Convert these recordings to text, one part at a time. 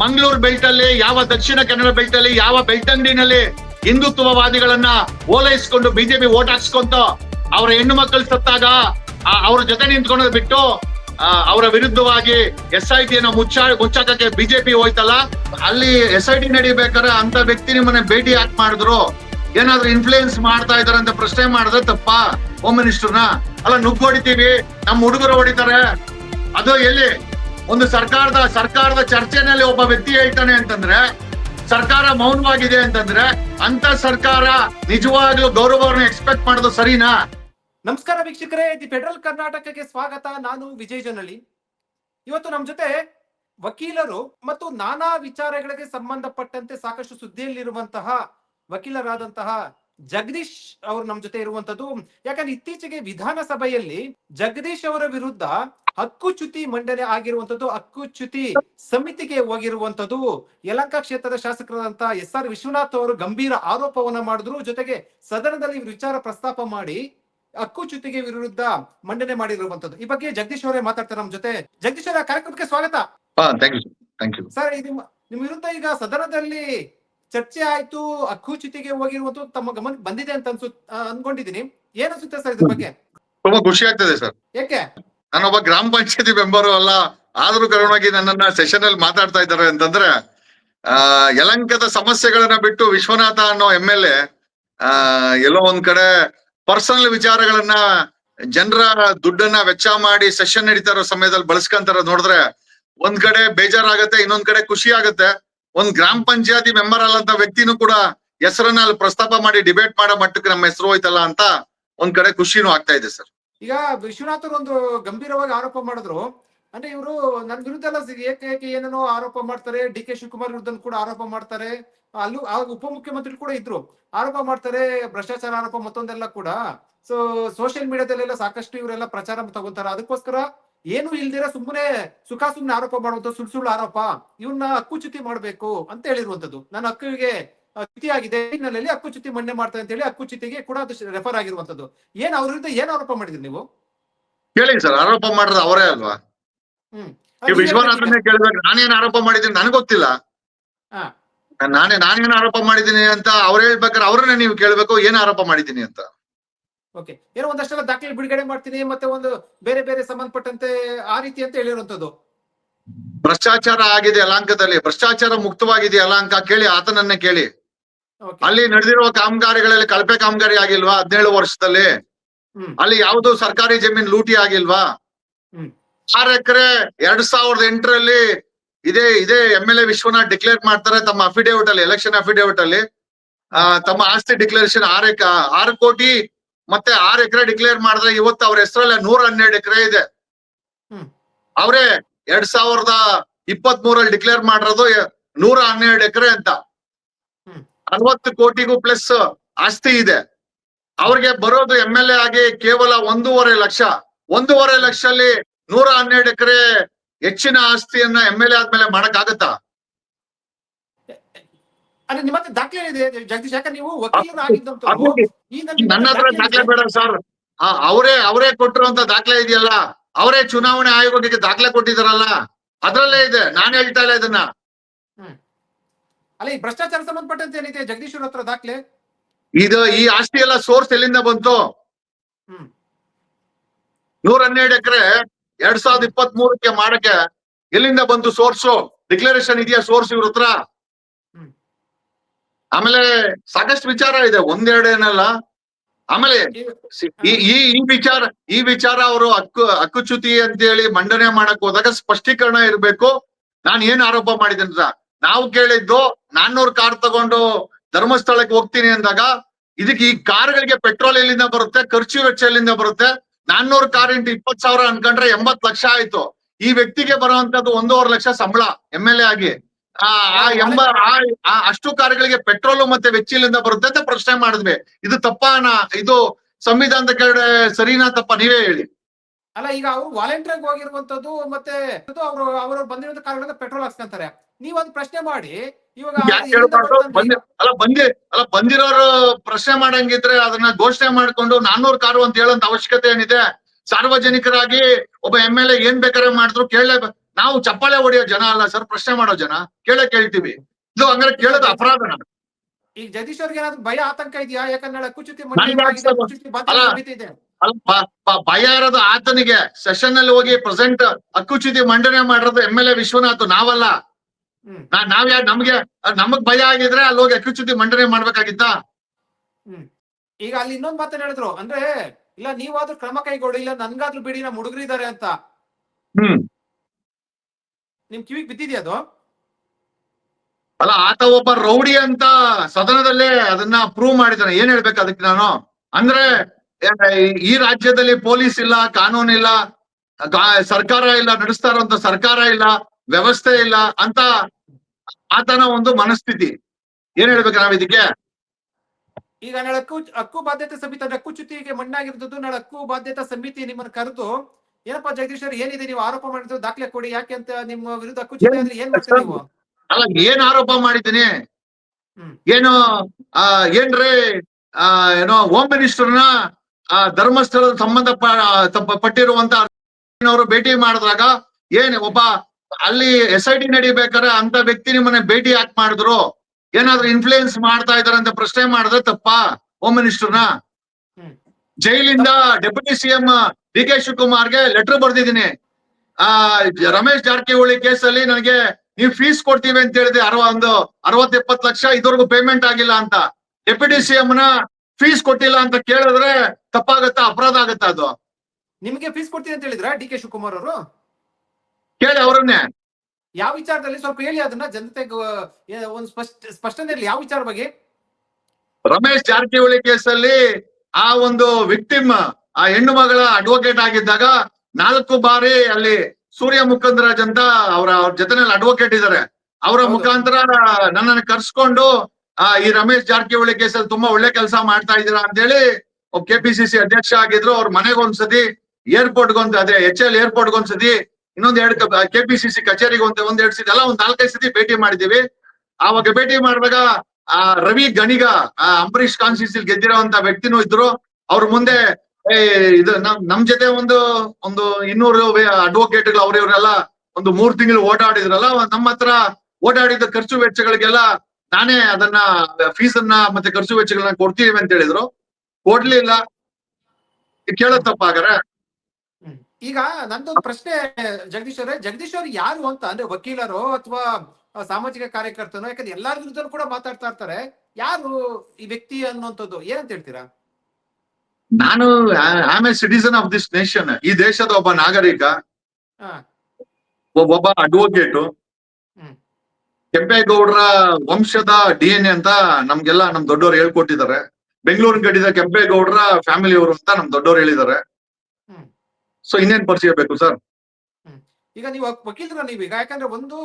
Mangaluru belt ಅಲ್ಲಿ, ಯಾವ Dakshina Kannada belt ಅಲ್ಲಿ, ಯಾವ ಬೆಳ್ತಂಗಡಿನಲ್ಲಿ ಹಿಂದುತ್ವವಾದಿಗಳನ್ನ ಓಲೈಸ್ಕೊಂಡು ಬಿಜೆಪಿ ಓಟ್ ಹಾಕ್ಸ್ಕೊಂತ ಅವರ ಹೆಣ್ಣು ಮಕ್ಕಳು ಸತ್ತಾಗ ಅವ್ರ ಜೊತೆ ನಿಂತ್ಕೊಳ್ಳೋದು ಬಿಟ್ಟು ಅವರ ವಿರುದ್ಧವಾಗಿ ಎಸ್ ಐ ಟಿಯನ್ನು ಮುಚ್ಚ, ಮುಚ್ಚಾಕಕ್ಕೆ ಬಿಜೆಪಿ ಹೋಯ್ತಲ್ಲ, ಅಲ್ಲಿ ಎಸ್ ಐ ಟಿ ನಡಿಬೇಕಾದ್ರೆ ಅಂತ ವ್ಯಕ್ತಿ ನಿಮ್ಮನ್ನ ಭೇಟಿ ಯಾಕೆ ಮಾಡಿದ್ರು? ಏನಾದ್ರೂ ಇನ್ಫ್ಲೂಯೆನ್ಸ್ ಮಾಡ್ತಾ ಇದಾರೆ ಅಂತ ಪ್ರಶ್ನೆ ಮಾಡಿದ್ರೆ ತಪ್ಪಾ? ಹೋಮ್ ಮಿನಿಸ್ಟರ್ನ ಅಲ್ಲ, ನುಗ್ಗು ಹೊಡಿತೀವಿ ನಮ್ಮ ಹುಡುಗರು ಹೊಡಿತಾರೆ. ಅದು ಎಲ್ಲಿ? ಒಂದು ಸರ್ಕಾರದ ಸರ್ಕಾರದ ಚರ್ಚೆನಲ್ಲಿ ಒಬ್ಬ ವ್ಯಕ್ತಿ ಹೇಳ್ತಾನೆ ಅಂತಂದ್ರೆ, ಸರ್ಕಾರ ಮೌನವಾಗಿದೆ ಅಂತಂದ್ರೆ, ಅಂತ ಸರ್ಕಾರ ನಿಜವಾಗ್ಲೂ ಗೌರವವನ್ನು ಎಕ್ಸ್ಪೆಕ್ಟ್ ಮಾಡೋದು ಸರಿನಾ? ನಮಸ್ಕಾರ ವೀಕ್ಷಕರೇ ದಿ ಫೆಡರಲ್ ಕರ್ನಾಟಕಕ್ಕೆ ಸ್ವಾಗತ. ನಾನು ವಿಜಯ್ ಜನಳ್ಳಿ. ಇವತ್ತು ನಮ್ಮ ಜೊತೆ ವಕೀಲರು ಮತ್ತು ನಾನಾ ವಿಚಾರಗಳಿಗೆ ಸಂಬಂಧಪಟ್ಟಂತೆ ಸಾಕಷ್ಟು ಸುದ್ದಿಯಲ್ಲಿರುವಂತಹ ವಕೀಲರಾದಂತಹ ಜಗದೀಶ್ ಅವರು ನಮ್ಮ ಜೊತೆ ಇರುವಂತದ್ದು. ಯಾಕಂದ್ರೆ ಇತ್ತೀಚೆಗೆ ವಿಧಾನಸಭೆಯಲ್ಲಿ ಜಗದೀಶ್ ಅವರ ವಿರುದ್ಧ ಹಕ್ಕುಚ್ಯುತಿ ಮಂಡನೆ ಆಗಿರುವಂತದ್ದು ಹಕ್ಕುಚ್ಯುತಿ ಸಮಿತಿಗೆ ಹೋಗಿರುವಂತದ್ದು. ಯಲಂಕ ಕ್ಷೇತ್ರದ ಶಾಸಕರಾದಂತ ಎಸ್ ಆರ್ ವಿಶ್ವನಾಥ್ ಅವರು ಗಂಭೀರ ಆರೋಪವನ್ನ ಮಾಡಿದ್ರು. ಜೊತೆಗೆ ಸದನದಲ್ಲಿ ವಿಚಾರ ಪ್ರಸ್ತಾಪ ಮಾಡಿ ಹಕ್ಕುಚ್ಯುತಿಗೆ ವಿರುದ್ಧ ಮಂಡನೆ ಮಾಡಿರುವಂತದ್ದು. ಈ ಬಗ್ಗೆ ಜಗದೀಶ್ ಅವರೇ ಮಾತಾಡ್ತಾರೆ ನಮ್ಮ ಜೊತೆ. ಜಗದೀಶ್ ಅವರ ಕಾರ್ಯಕ್ರಮಕ್ಕೆ ಸ್ವಾಗತ. ಸರ್ ಇದು ನಿಮ್ ವಿರುದ್ಧ ಈಗ ಸದನದಲ್ಲಿ ಚರ್ಚೆ ಆಯ್ತು ಅಕ್ಕುಚಿತಿಗೆ ಹೋಗಿರುವಂತದ್ದು ತಮ್ಮ ಗಮನಕ್ಕೆ ಬಂದಿದೆ ಅಂತ ಅನ್ಸು ಅನ್ಕೊಂಡಿದೀನಿ ಏನ್ ಅನ್ಸುತ್ತೆ ಸರ್ ಇದ್ರ ಬಗ್ಗೆ? ತುಂಬಾ ಖುಷಿ ಆಗ್ತದೆ ಸರ್. ಯಾಕೆ ನಾನೊಬ್ಬ ಗ್ರಾಮ ಪಂಚಾಯತಿ ಮೆಂಬರು ಅಲ್ಲ. ಆದ್ರೂ ಕರುಣಾಗಿ ನನ್ನನ್ನ ಸೆಷನ್ ಅಲ್ಲಿ ಮಾತಾಡ್ತಾ ಇದ್ದಾರೆ ಅಂತಂದ್ರೆ ಆ ಯಲಂಕದ ಸಮಸ್ಯೆಗಳನ್ನ ಬಿಟ್ಟು ವಿಶ್ವನಾಥ ಅನ್ನೋ ಎಂ ಎಲ್ ಎ ಆ ಎಲ್ಲೋ ಒಂದ್ ಕಡೆ ಪರ್ಸನಲ್ ವಿಚಾರಗಳನ್ನ ಜನರ ದುಡ್ಡನ್ನ ವೆಚ್ಚ ಮಾಡಿ ಸೆಷನ್ ನಡೀತಾ ಇರೋ ಸಮಯದಲ್ಲಿ ಬಳಸ್ಕೊಂತಾರ ನೋಡಿದ್ರೆ ಒಂದ್ ಕಡೆ ಬೇಜಾರಾಗತ್ತೆ ಇನ್ನೊಂದ್ ಕಡೆ ಖುಷಿ ಆಗತ್ತೆ. ಒಂದ್ ಗ್ರಾಮ ಪಂಚಾಯತಿ ಮೆಂಬರ್ ಅಲ್ಲಂತ ವ್ಯಕ್ತಿನೂ ಕೂಡ ಹೆಸರನ್ನ ಅಲ್ಲಿ ಪ್ರಸ್ತಾಪ ಮಾಡಿ ಡಿಬೇಟ್ ಮಾಡೋ ಮಟ್ಟಕ್ಕೆ ನಮ್ಮ ಹೆಸರು ಹೋಯ್ತಲ್ಲ ಅಂತ ಒಂದ್ ಕಡೆ ಖುಷಿನೂ ಆಗ್ತಾ ಇದೆ ಸರ್. ಈಗ ವಿಶ್ವನಾಥ್ ಒಂದು ಗಂಭೀರವಾಗಿ ಆರೋಪ ಮಾಡಿದ್ರು. ಅಂದ್ರೆ ಇವರು ನನ್ನ ವಿರುದ್ಧ ಎಲ್ಲ ಏಕೆ ಏಕೆ ಏನೇನೋ ಆರೋಪ ಮಾಡ್ತಾರೆ? ಡಿ ಕೆ ಶಿವಕುಮಾರ್ ವಿರುದ್ಧ ಕೂಡ ಆರೋಪ ಮಾಡ್ತಾರೆ. ಅಲ್ಲೂ ಆ ಉಪಮುಖ್ಯಮಂತ್ರಿ ಕೂಡ ಇದ್ರು. ಆರೋಪ ಮಾಡ್ತಾರೆ, ಭ್ರಷ್ಟಾಚಾರ ಆರೋಪ ಮತ್ತೊಂದೆಲ್ಲ ಕೂಡ. ಸೊ ಸೋಷಿಯಲ್ ಮೀಡಿಯಾದಲ್ಲೆಲ್ಲ ಸಾಕಷ್ಟು ಇವರೆಲ್ಲ ಪ್ರಚಾರ ತಗೊಂತಾರೆ. ಅದಕ್ಕೋಸ್ಕರ ಏನು ಇಲ್ದಿರ ಸುಮ್ಮನೆ ಸುಖ ಸುಮ್ಮನೆ ಆರೋಪ ಮಾಡುವಂತ ಸುಳ್ ಸುಳ್ಳು ಆರೋಪ ಇವನ್ನ ಹಕ್ಕುಚ್ಯುತಿ ಮಾಡ್ಬೇಕು ಅಂತ ಹೇಳಿರುವಂತದ್ದು. ನನ್ನ ಅಕ್ಕಿಗೆ ಚ್ಯುತಿ ಆಗಿದೆ ಹಿನ್ನೆಲೆಯಲ್ಲಿ ಹಕ್ಕುಚ್ಯುತಿ ಮಂಡನೆ ಮಾಡ್ತಾರೆ ಅಂತ ಹೇಳಿ ಹಕ್ಕುಚ್ಯುತಿಗೆ ಕೂಡ ಅದು ರೆಫರ್ ಆಗಿರುವಂತದ್ದು. ಏನ್ ಅವ್ರ ವಿರುದ್ಧ ಏನ್ ಆರೋಪ ಮಾಡಿದ್ರಿ ನೀವು? ಕೇಳಿ ಸರ್ ಆರೋಪ ಮಾಡಿದ್ರೆ ಅವರೇ ಅಲ್ವಾ? ಹ್ಮ್. ಈ ಕೇಳಬೇಕು ನಾನೇನ್ ಆರೋಪ ಮಾಡಿದ್ದೀನಿ ನನಗೆ ಗೊತ್ತಿಲ್ಲ. ನಾನೇ ನಾನೇನ್ ಆರೋಪ ಮಾಡಿದ್ದೀನಿ ಅಂತ ಅವ್ರು ಹೇಳ್ಬೇಕಾದ್ರೆ ಅವ್ರನ್ನೇ ನೀವು ಕೇಳ್ಬೇಕು ಏನ್ ಆರೋಪ ಮಾಡಿದ್ದೀನಿ ಅಂತ. ಓಕೆ ಏನೋ ಒಂದಷ್ಟೆಲ್ಲ ದಾಖಲೆ ಬಿಡುಗಡೆ ಮಾಡ್ತೀನಿ ಮತ್ತೆ ಒಂದು ಬೇರೆ ಬೇರೆ ಸಂಬಂಧಪಟ್ಟಂತೆ ಆ ರೀತಿ ಅಂತ ಹೇಳಿರುವಂತದ್ದು. ಭ್ರಷ್ಟಾಚಾರ ಆಗಿದೆ ಯಲಾಂಕದಲ್ಲಿ ಭ್ರಷ್ಟಾಚಾರ ಮುಕ್ತವಾಗಿದೆ ಯಲಾಂಕ ಕೇಳಿ ಆತನನ್ನೇ ಕೇಳಿ. ಅಲ್ಲಿ ನಡೆದಿರುವ ಕಾಮಗಾರಿಗಳಲ್ಲಿ ಕಳಪೆ ಕಾಮಗಾರಿ ಆಗಿಲ್ವಾ ಹದಿನೇಳು ವರ್ಷದಲ್ಲಿ? ಅಲ್ಲಿ ಯಾವುದು ಸರ್ಕಾರಿ ಜಮೀನ್ ಲೂಟಿ ಆಗಿಲ್ವಾ. ಆರ್ ಎಕರೆ ಎರಡ್ ಸಾವಿರದ ಎಂಟರಲ್ಲಿ ಇದೇ ಇದೇ M L A Vishwanath declare ಮಾಡ್ತಾರೆ ತಮ್ಮ ಅಫಿಡೇವಿಟ್ ಅಲ್ಲಿ ಎಲೆಕ್ಷನ್ ಅಫಿಡೇವಿಟ್ ಅಲ್ಲಿ ಆ, ತಮ್ಮ ಆಸ್ತಿ ಡಿಕ್ಲರೇಷನ್ ಆರ್ ಆರು ಕೋಟಿ ಮತ್ತೆ ಆರ್ ಎಕರೆ ಡಿಕ್ಲೇರ್ ಮಾಡಿದ್ರೆ ಇವತ್ತು ಅವ್ರ ಹೆಸರಲ್ಲೇ ನೂರ ಹನ್ನೆರಡು ಎಕರೆ ಇದೆ. ಹ್ಮ್. ಅವರೇ ಎರಡ್ ಸಾವಿರದ ಇಪ್ಪತ್ತ್ ಮೂರಲ್ಲಿ ಡಿಕ್ಲೇರ್ ಮಾಡಿರೋದು ನೂರ ಹನ್ನೆರಡು ಎಕರೆ ಅಂತ. ಹ್ಮ್. ಅರವತ್ತು ಕೋಟಿಗೂ ಪ್ಲಸ್ ಆಸ್ತಿ ಇದೆ. ಅವ್ರಿಗೆ ಬರೋದು ಎಂ ಎಲ್ ಎ ಆಗಿ ಕೇವಲ ಒಂದೂವರೆ ಲಕ್ಷ. ಒಂದೂವರೆ ಲಕ್ಷಲ್ಲಿ ನೂರ ಹನ್ನೆರಡು ಎಕರೆ ಹೆಚ್ಚಿನ ಆಸ್ತಿಯನ್ನ ಎಂ ಎಲ್ ಎ ಆದ್ಮೇಲೆ ಮಾಡಕ್ ಆಗತ್ತಾ ಅಂದ್ರೆ ನಿಮ್ಮ ಹತ್ರ ದಾಖಲೆ ಇದೆ ಜಗದೀಶ್ ಯಾಕಂದ್ರೆ ನೀವು ವಕೀಲರು ಆಗಿದ್ದಂತ ಈ ನನ್ನ ನನ್ನ ಹತ್ರ ದಾಖಲೆ ಬೇಡ ಸರ್. ಅವರೇ ಅವರೇ ಕೊಟ್ಟಿರುವಂತ ದಾಖಲೆ ಇದೆಯಲ್ಲ ಅವರೇ ಚುನಾವಣೆ ಆಯೋಗಕ್ಕೆ ದಾಖಲೆ ಕೊಟ್ಟಿದಾರಲ್ಲ ಅದ್ರಲ್ಲೇ ಇದೆ. ನಾನು ಹೇಳ್ತಾ ಇಲ್ಲ ಇದನ್ನ. ಅಲ್ಲ ಈ ಭ್ರಷ್ಟಾಚಾರ ಸಂಬಂಧಪಟ್ಟಂತೆ ಏನಿದೆ? ಜಗದೀಶ್ ಅವ್ರ ಹತ್ರ ದಾಖಲೆ? ಇದು ಈ ಆಸ್ತಿ ಎಲ್ಲ ಸೋರ್ಸ್ ಎಲ್ಲಿಂದ ಬಂತು? ನೂರ ಹನ್ನೆರಡು ಎಕರೆ ಎರಡ್ ಸಾವಿರದ ಇಪ್ಪತ್ತ್ ಮೂರಕ್ಕೆ ಮಾಡಕ್ಕೆ ಎಲ್ಲಿಂದ ಬಂತು ಸೋರ್ಸು? ಡಿಕ್ಲರೇಷನ್ ಇದೆಯಾ ಸೋರ್ಸ್ ಇವ್ರ ಹತ್ರ. ಆಮೇಲೆ ಸಾಕಷ್ಟು ವಿಚಾರ ಇದೆ. ಒಂದೆರಡು ಏನಲ್ಲ ಆಮೇಲೆ ಈ- ಈ ವಿಚಾರ ಈ ವಿಚಾರ ಅವರು ಹಕ್ಕು, ಹಕ್ಕುಚ್ಯುತಿ ಅಂತೇಳಿ ಮಂಡನೆ ಮಾಡಕ್ ಹೋದಾಗ ಸ್ಪಷ್ಟೀಕರಣ ಇರ್ಬೇಕು. ನಾನ್ ಏನ್ ಆರೋಪ ಅಂತ. ನಾವು ಕೇಳಿದ್ದು ನಾನ್ನೂರು ಕಾರ್ ತಗೊಂಡು ಧರ್ಮಸ್ಥಳಕ್ಕೆ ಹೋಗ್ತೀನಿ ಅಂದಾಗ, ಇದಕ್ಕೆ ಈ ಕಾರ್ಗಳಿಗೆ ಪೆಟ್ರೋಲ್ ಎಲ್ಲಿಂದ ಬರುತ್ತೆ? ಖರ್ಚು ವೆಚ್ಚ ಎಲ್ಲಿಂದ ಬರುತ್ತೆ? ನಾನ್ನೂರು ಕಾರ್ ಇಂಟು ಇಪ್ಪತ್ ಸಾವಿರ ಅನ್ಕೊಂಡ್ರೆ ಎಂಬತ್ ಲಕ್ಷ ಆಯ್ತು. ಈ ವ್ಯಕ್ತಿಗೆ ಬರುವಂತದ್ದು ಒಂದೂವರೆ ಲಕ್ಷ ಸಂಬಳ ಎಂ ಎಲ್ ಎ ಆಗಿ. ಎಂಬ ಆ- ಆ ಅಷ್ಟು ಕಾರುಗಳಿಗೆ ಪೆಟ್ರೋಲ್ ಮತ್ತೆ ವೆಚ್ಚ ಇಲ್ಲಿಂದ ಬರುತ್ತೆ ಅಂತ ಪ್ರಶ್ನೆ ಮಾಡಿದ್ವಿ. ಇದು ತಪ್ಪಾನ ಇದು ಸಂವಿಧಾನದ ಕೆಳಗಡೆ ಸರಿನಾ ತಪ್ಪ ನೀವೇ ಹೇಳಿ. ಅಲ್ಲ ಈಗ ಅವರು ವಾಲಂಟಿಯರ್ ಹೋಗಿರುವಂತದ್ದು ಮತ್ತೆ ಅವರು ಅವರು ಬಂದಿರೋ ಕಾರಣದಿಂದ ಪೆಟ್ರೋಲ್ ಹಾಕ್ಸ್ಕೊಂತಾರೆ. ನೀವ್ ಒಂದು ಪ್ರಶ್ನೆ ಮಾಡಿ ಇವಾಗ ಅಲ್ಲ ಬಂದಿ ಅಲ್ಲ ಬಂದಿರೋರು ಪ್ರಶ್ನೆ ಮಾಡಂಗಿದ್ರೆ ಅದನ್ನ ಘೋಷಣೆ ಮಾಡ್ಕೊಂಡು ನಾನ್ನೂರು ಕಾರು ಅಂತ ಹೇಳೋಂತ ಅವಶ್ಯಕತೆ ಏನಿದೆ? ಸಾರ್ವಜನಿಕರಾಗಿ ಒಬ್ಬ ಎಂ ಎಲ್ ಎ ಏನ್ ಬೇಕಾದ್ರೆ ಮಾಡಿದ್ರು ಕೇಳಲೇ ನಾವು ಚಪ್ಪಾಳೆ ಹೊಡೆಯೋ ಜನ ಅಲ್ಲ ಸರ್ ಪ್ರಶ್ನೆ ಮಾಡೋ ಜನ ಕೇಳ ಕೇಳ್ತೀವಿ. ಇದು ಹಂಗಾರೆ ಕೇಳೋದು ನಾನು ಈಗ ಜಗದೀಶ್ ಅವ್ರಿಗೆ ಏನಾದ್ರು ಭಯ ಆತಂಕ ಇದೆಯಾ? ಯಾಕಂದ್ರೆ ಕುಚುತಿ ಭಯ ಇರೋದು ಆತನಿಗೆ. ಸೆಷನ್ ಅಲ್ಲಿ ಹೋಗಿ ಪ್ರೆಸೆಂಟ್ ಅಕ್ಕುಚಿತಿ ಮಂಡನೆ ಮಾಡಿರೋದು ಎಂ ಎಲ್ ಎ ವಿಶ್ವನಾಥ್ ನಾವಲ್ಲ. ನಾವ್ ಯಾ ನಮ್ಗೆ ನಮಗ್ ಭಯ ಆಗಿದ್ರೆ ಅಲ್ಲಿ ಹೋಗಿ ಅಕ್ಕುಚ್ಯುತಿ ಮಂಡನೆ ಮಾಡ್ಬೇಕಾಗಿತ್ತ? ಹ್ಮ್. ಈಗ ಅಲ್ಲಿ ಇನ್ನೊಂದ್ ಮಾತನ್ನ ಹೇಳಿದ್ರು. ಅಂದ್ರೆ ಇಲ್ಲ ನೀವಾದ್ರೂ ಕ್ರಮ ಕೈಗೊಳ್ಳಿ ಇಲ್ಲ ನನ್ಗಾದ್ರೂ ಬಿಡಿ ನಮ್ಮ ಹುಡುಗರಿದ್ದಾರೆ ಅಂತ. ಹ್ಮ್. ನಿಮ್ ಕಿವಿಗ್ ಬಿದ್ದಿದ್ಯಾ ಅದು? ಅಲ್ಲ ಆತ ಒಬ್ಬ ರೌಡಿ ಅಂತ ಸದನದಲ್ಲೇ ಅದನ್ನ ಪ್ರೂವ್ ಮಾಡಿದಾನೆ ಏನ್ ಹೇಳ್ಬೇಕು ಅದಕ್ಕೆ ನಾನು? ಅಂದ್ರೆ ಈ ರಾಜ್ಯದಲ್ಲಿ ಪೊಲೀಸ್ ಇಲ್ಲ ಕಾನೂನು ಇಲ್ಲ ಸರ್ಕಾರ ಇಲ್ಲ ನಡೆಸ್ತಾ ಇರುವಂತ ಸರ್ಕಾರ ಇಲ್ಲ ವ್ಯವಸ್ಥೆ ಇಲ್ಲ ಅಂತ ಆತನ ಒಂದು ಮನಸ್ಥಿತಿ. ಏನ್ ಹೇಳ್ಬೇಕು ನಾವ್ ಇದಕ್ಕೆ? ಈಗ ನಾಳೆ ಹಕ್ಕು ಹಕ್ಕು ಬಾಧ್ಯತೆ ಸಮಿತಿ ಅಂದ್ರೆ ಹಕ್ಕುಚ್ಯುತಿಗೆ ಮಣ್ಣಾಗಿರ್ತದ್ದು ನಾಳೆ ಹಕ್ಕು ಬಾಧ್ಯತಾ ಸಮಿತಿ ನಿಮ್ಮನ್ನ ಕರೆದು ಏನಪ್ಪಾ ಜಗದೀಶ್ ಅವ್ರು ಏನಿದೆ? ನೀವು ಆರೋಪ ಮಾಡಿದ್ರು ದಾಖಲೆ ಕೊಡಿ. ಯಾಕೆ ಅಂತ ನಿಮ್ಮ ವಿರುದ್ಧ ಅಂದ್ರೆ ಏನ್ ಮಾಡ್ತೀರಿ ನೀವು? ಅಲ್ಲ ಏನ್ ಆರೋಪ ಮಾಡಿದ್ದೀನಿ? ಏನು ಆ ಏನ್ರಿ ಆ ಏನೋ ಹೋಮ್ ಮಿನಿಸ್ಟರ್ನ ಆ ಧರ್ಮಸ್ಥಳದ ಸಂಬಂಧ ಪಟ್ಟಿರುವಂತ ಅವರು ಭೇಟಿ ಮಾಡಿದಾಗ ಏನ್ ಒಬ್ಬ ಅಲ್ಲಿ ಎಸ್ ಐ ಟಿ ನಡಿಬೇಕಾದ್ರೆ ಅಂತ ವ್ಯಕ್ತಿ ನಿಮ್ಮನ್ನ ಭೇಟಿ ಯಾಕೆ ಮಾಡಿದ್ರು? ಏನಾದ್ರು ಇನ್ಫ್ಲೂಯೆನ್ಸ್ ಮಾಡ್ತಾ ಇದಾರೆ ಅಂತ ಪ್ರಶ್ನೆ ಮಾಡಿದ್ರೆ ತಪ್ಪಾ? ಹೋಮ್. ಮಿನಿಸ್ಟರ್ನ. ಜೈಲಿಂದ ಡೆಪ್ಯೂಟಿ ಸಿಎಂ ಡಿ ಕೆ ಶಿವಕುಮಾರ್ಗೆ ಲೆಟರ್ ಬರ್ದಿದ್ದೀನಿ. ಆ ರಮೇಶ್ ಜಾರಕಿಹೊಳಿ ಕೇಸಲ್ಲಿ ನನಗೆ ನೀವು ಫೀಸ್ ಕೊಡ್ತೀವಿ ಅಂತ ಹೇಳಿದೆ ಅರವ ಒಂದು ಅರವತ್ ಎಪ್ಪತ್ ಲಕ್ಷ ಇದುವರೆಗೂ ಪೇಮೆಂಟ್ ಆಗಿಲ್ಲ ಅಂತ. ಡೆಪ್ಯೂಟಿ ಸಿಎಂ ನ ಫೀಸ್ ಕೊಟ್ಟಿಲ್ಲ ಅಂತ ಕೇಳಿದ್ರೆ ತಪ್ಪಾಗತ್ತಾ ಅಪರಾಧ ಆಗತ್ತಾ ಅದು? ನಿಮ್ಗೆ ಫೀಸ್ ಕೊಡ್ತೀನಿ ಅಂತ ಹೇಳಿದ್ರ ಡಿ ಕೆ ಶಿವಕುಮಾರ್ ಅವರು? ಕೇಳಿ ಅವರನ್ನೇ. ಯಾವ ವಿಚಾರದಲ್ಲಿ? ಸ್ವಲ್ಪ ಹೇಳಿ ಅದನ್ನ ಜನತೆ ಒಂದು ಸ್ಪಷ್ಟ ಸ್ಪಷ್ಟನೆ ಯಾವ ವಿಚಾರ ಬಗ್ಗೆ? ರಮೇಶ್ ಜಾರಕಿಹೊಳಿ ಕೇಸಲ್ಲಿ ಆ ಒಂದು ವಿಕ್ಟಿಮ್ ಆ ಹೆಣ್ಣು ಮಗಳ ಅಡ್ವೊಕೇಟ್ ಆಗಿದ್ದಾಗ ನಾಲ್ಕು ಬಾರಿ ಅಲ್ಲಿ ಸೂರ್ಯ ಮುಖಂದರಾಜ್ ಅಂತ ಅವರ ಅವ್ರ ಜೊತೆನಲ್ಲಿ ಅಡ್ವೊಕೇಟ್ ಇದ್ದಾರೆ ಅವರ ಮುಖಾಂತರ ನನ್ನನ್ನು ಕರ್ಸ್ಕೊಂಡು ಆ ಈ ರಮೇಶ್ ಜಾರಕಿಹೊಳಿ ಕೇಸಲ್ಲಿ ತುಂಬಾ ಒಳ್ಳೆ ಕೆಲಸ ಮಾಡ್ತಾ ಇದ್ದೀರಾ ಅಂತ ಹೇಳಿ ಕೆಪಿಸಿಸಿ ಅಧ್ಯಕ್ಷ ಆಗಿದ್ರು. ಅವ್ರ ಮನೆಗೊಂದ್ಸತಿ ಏರ್ಪೋರ್ಟ್ ಗೊಂದ್ ಅದೇ ಎಚ್ ಎಲ್ ಏರ್ಪೋರ್ಟ್ ಒಂದ್ಸತಿ ಇನ್ನೊಂದ್ ಎರಡು ಕೆಪಿಸಿಸಿ ಕಚೇರಿಗೆ ಒಂದ್ ಒಂದ್ ಎರಡ್ ಸತಿ ಎಲ್ಲ ಒಂದ್ ನಾಲ್ಕೈದು ಸತಿ ಭೇಟಿ ಮಾಡಿದೀವಿ ಆವಾಗ ಭೇಟಿ ಮಾಡಿದಾಗ ಆ ರವಿ ಗಣಿಗ ಆ ಅಂಬರೀಶ್ ಗೆದ್ದಿರೋ ಅಂತ ವ್ಯಕ್ತಿನೂ ಇದ್ರು. ಅವ್ರ ಮುಂದೆ ಇದು ನಮ್ ನಮ್ ಜೊತೆ ಒಂದು ಒಂದು ಇನ್ನೂರು ಅಡ್ವೊಕೇಟ್ಗಳು ಅವ್ರ ಇವರೆಲ್ಲ ಒಂದು ಮೂರ್ ತಿಂಗಳು ಓಡಾಡಿದ್ರಲ್ಲ ನಮ್ಮ ಹತ್ರ ಓಡಾಡಿದ ಖರ್ಚು ವೆಚ್ಚಗಳಿಗೆಲ್ಲ ನಾನೇ ಅದನ್ನ ಫೀಸ್ ಅನ್ನ ಮತ್ತೆ ಖರ್ಚು ವೆಚ್ಚಗಳನ್ನ ಕೊಡ್ತೀವಿ ಅಂತ ಹೇಳಿದ್ರು. ಕೊಡ್ಲಿಲ್ಲ. ಕೇಳತ್ತಪ್ಪಾಗರ. ಈಗ ನಂದೊಂದು ಪ್ರಶ್ನೆ, ಜಗದೀಶ್ ಅವರೇ. ಜಗದೀಶ್ ಅವ್ರು ಯಾರು ಅಂತ, ಅಂದ್ರೆ ವಕೀಲರು ಅಥವಾ ಸಾಮಾಜಿಕ ಕಾರ್ಯಕರ್ತನೋ, ಯಾಕಂದ್ರೆ ಎಲ್ಲಾರ ವಿರುದ್ಧ ಕೂಡ ಮಾತಾಡ್ತಾ ಇರ್ತಾರೆ. ಯಾರು ಈ ವ್ಯಕ್ತಿ ಅನ್ನುವಂಥದ್ದು? ಏನಂತ ಹೇಳ್ತೀರಾ? ನಾನು am a citizen of this nation ಈ ದೇಶದ ಒಬ್ಬ ನಾಗರಿಕ ಒಬ್ಬ ಒಬ್ಬ ಅಡ್ವೊಕೇಟ್. ಕೆಂಪೇಗೌಡರ ವಂಶದ ಡಿ ಎನ್ ಎ ಅಂತ ನಮ್ಗೆಲ್ಲ ನಮ್ ದೊಡ್ಡವರು ಹೇಳ್ಕೊಟ್ಟಿದ್ದಾರೆ. ಬೆಂಗಳೂರಿನ ಕಟ್ಟಿದ ಕೆಂಪೇಗೌಡರ ಫ್ಯಾಮಿಲಿ ಅವರು ಅಂತ ನಮ್ ದೊಡ್ಡವರು ಹೇಳಿದ್ದಾರೆ. ಸೊ ಇನ್ನೇನ್ ಪರಿಚಯ ಬೇಕು ಸರ್ ಈಗ ನೀವು ವಕೀಲರ ನೀವು ಈಗ ಯಾಕಂದ್ರೆ ಒಂದು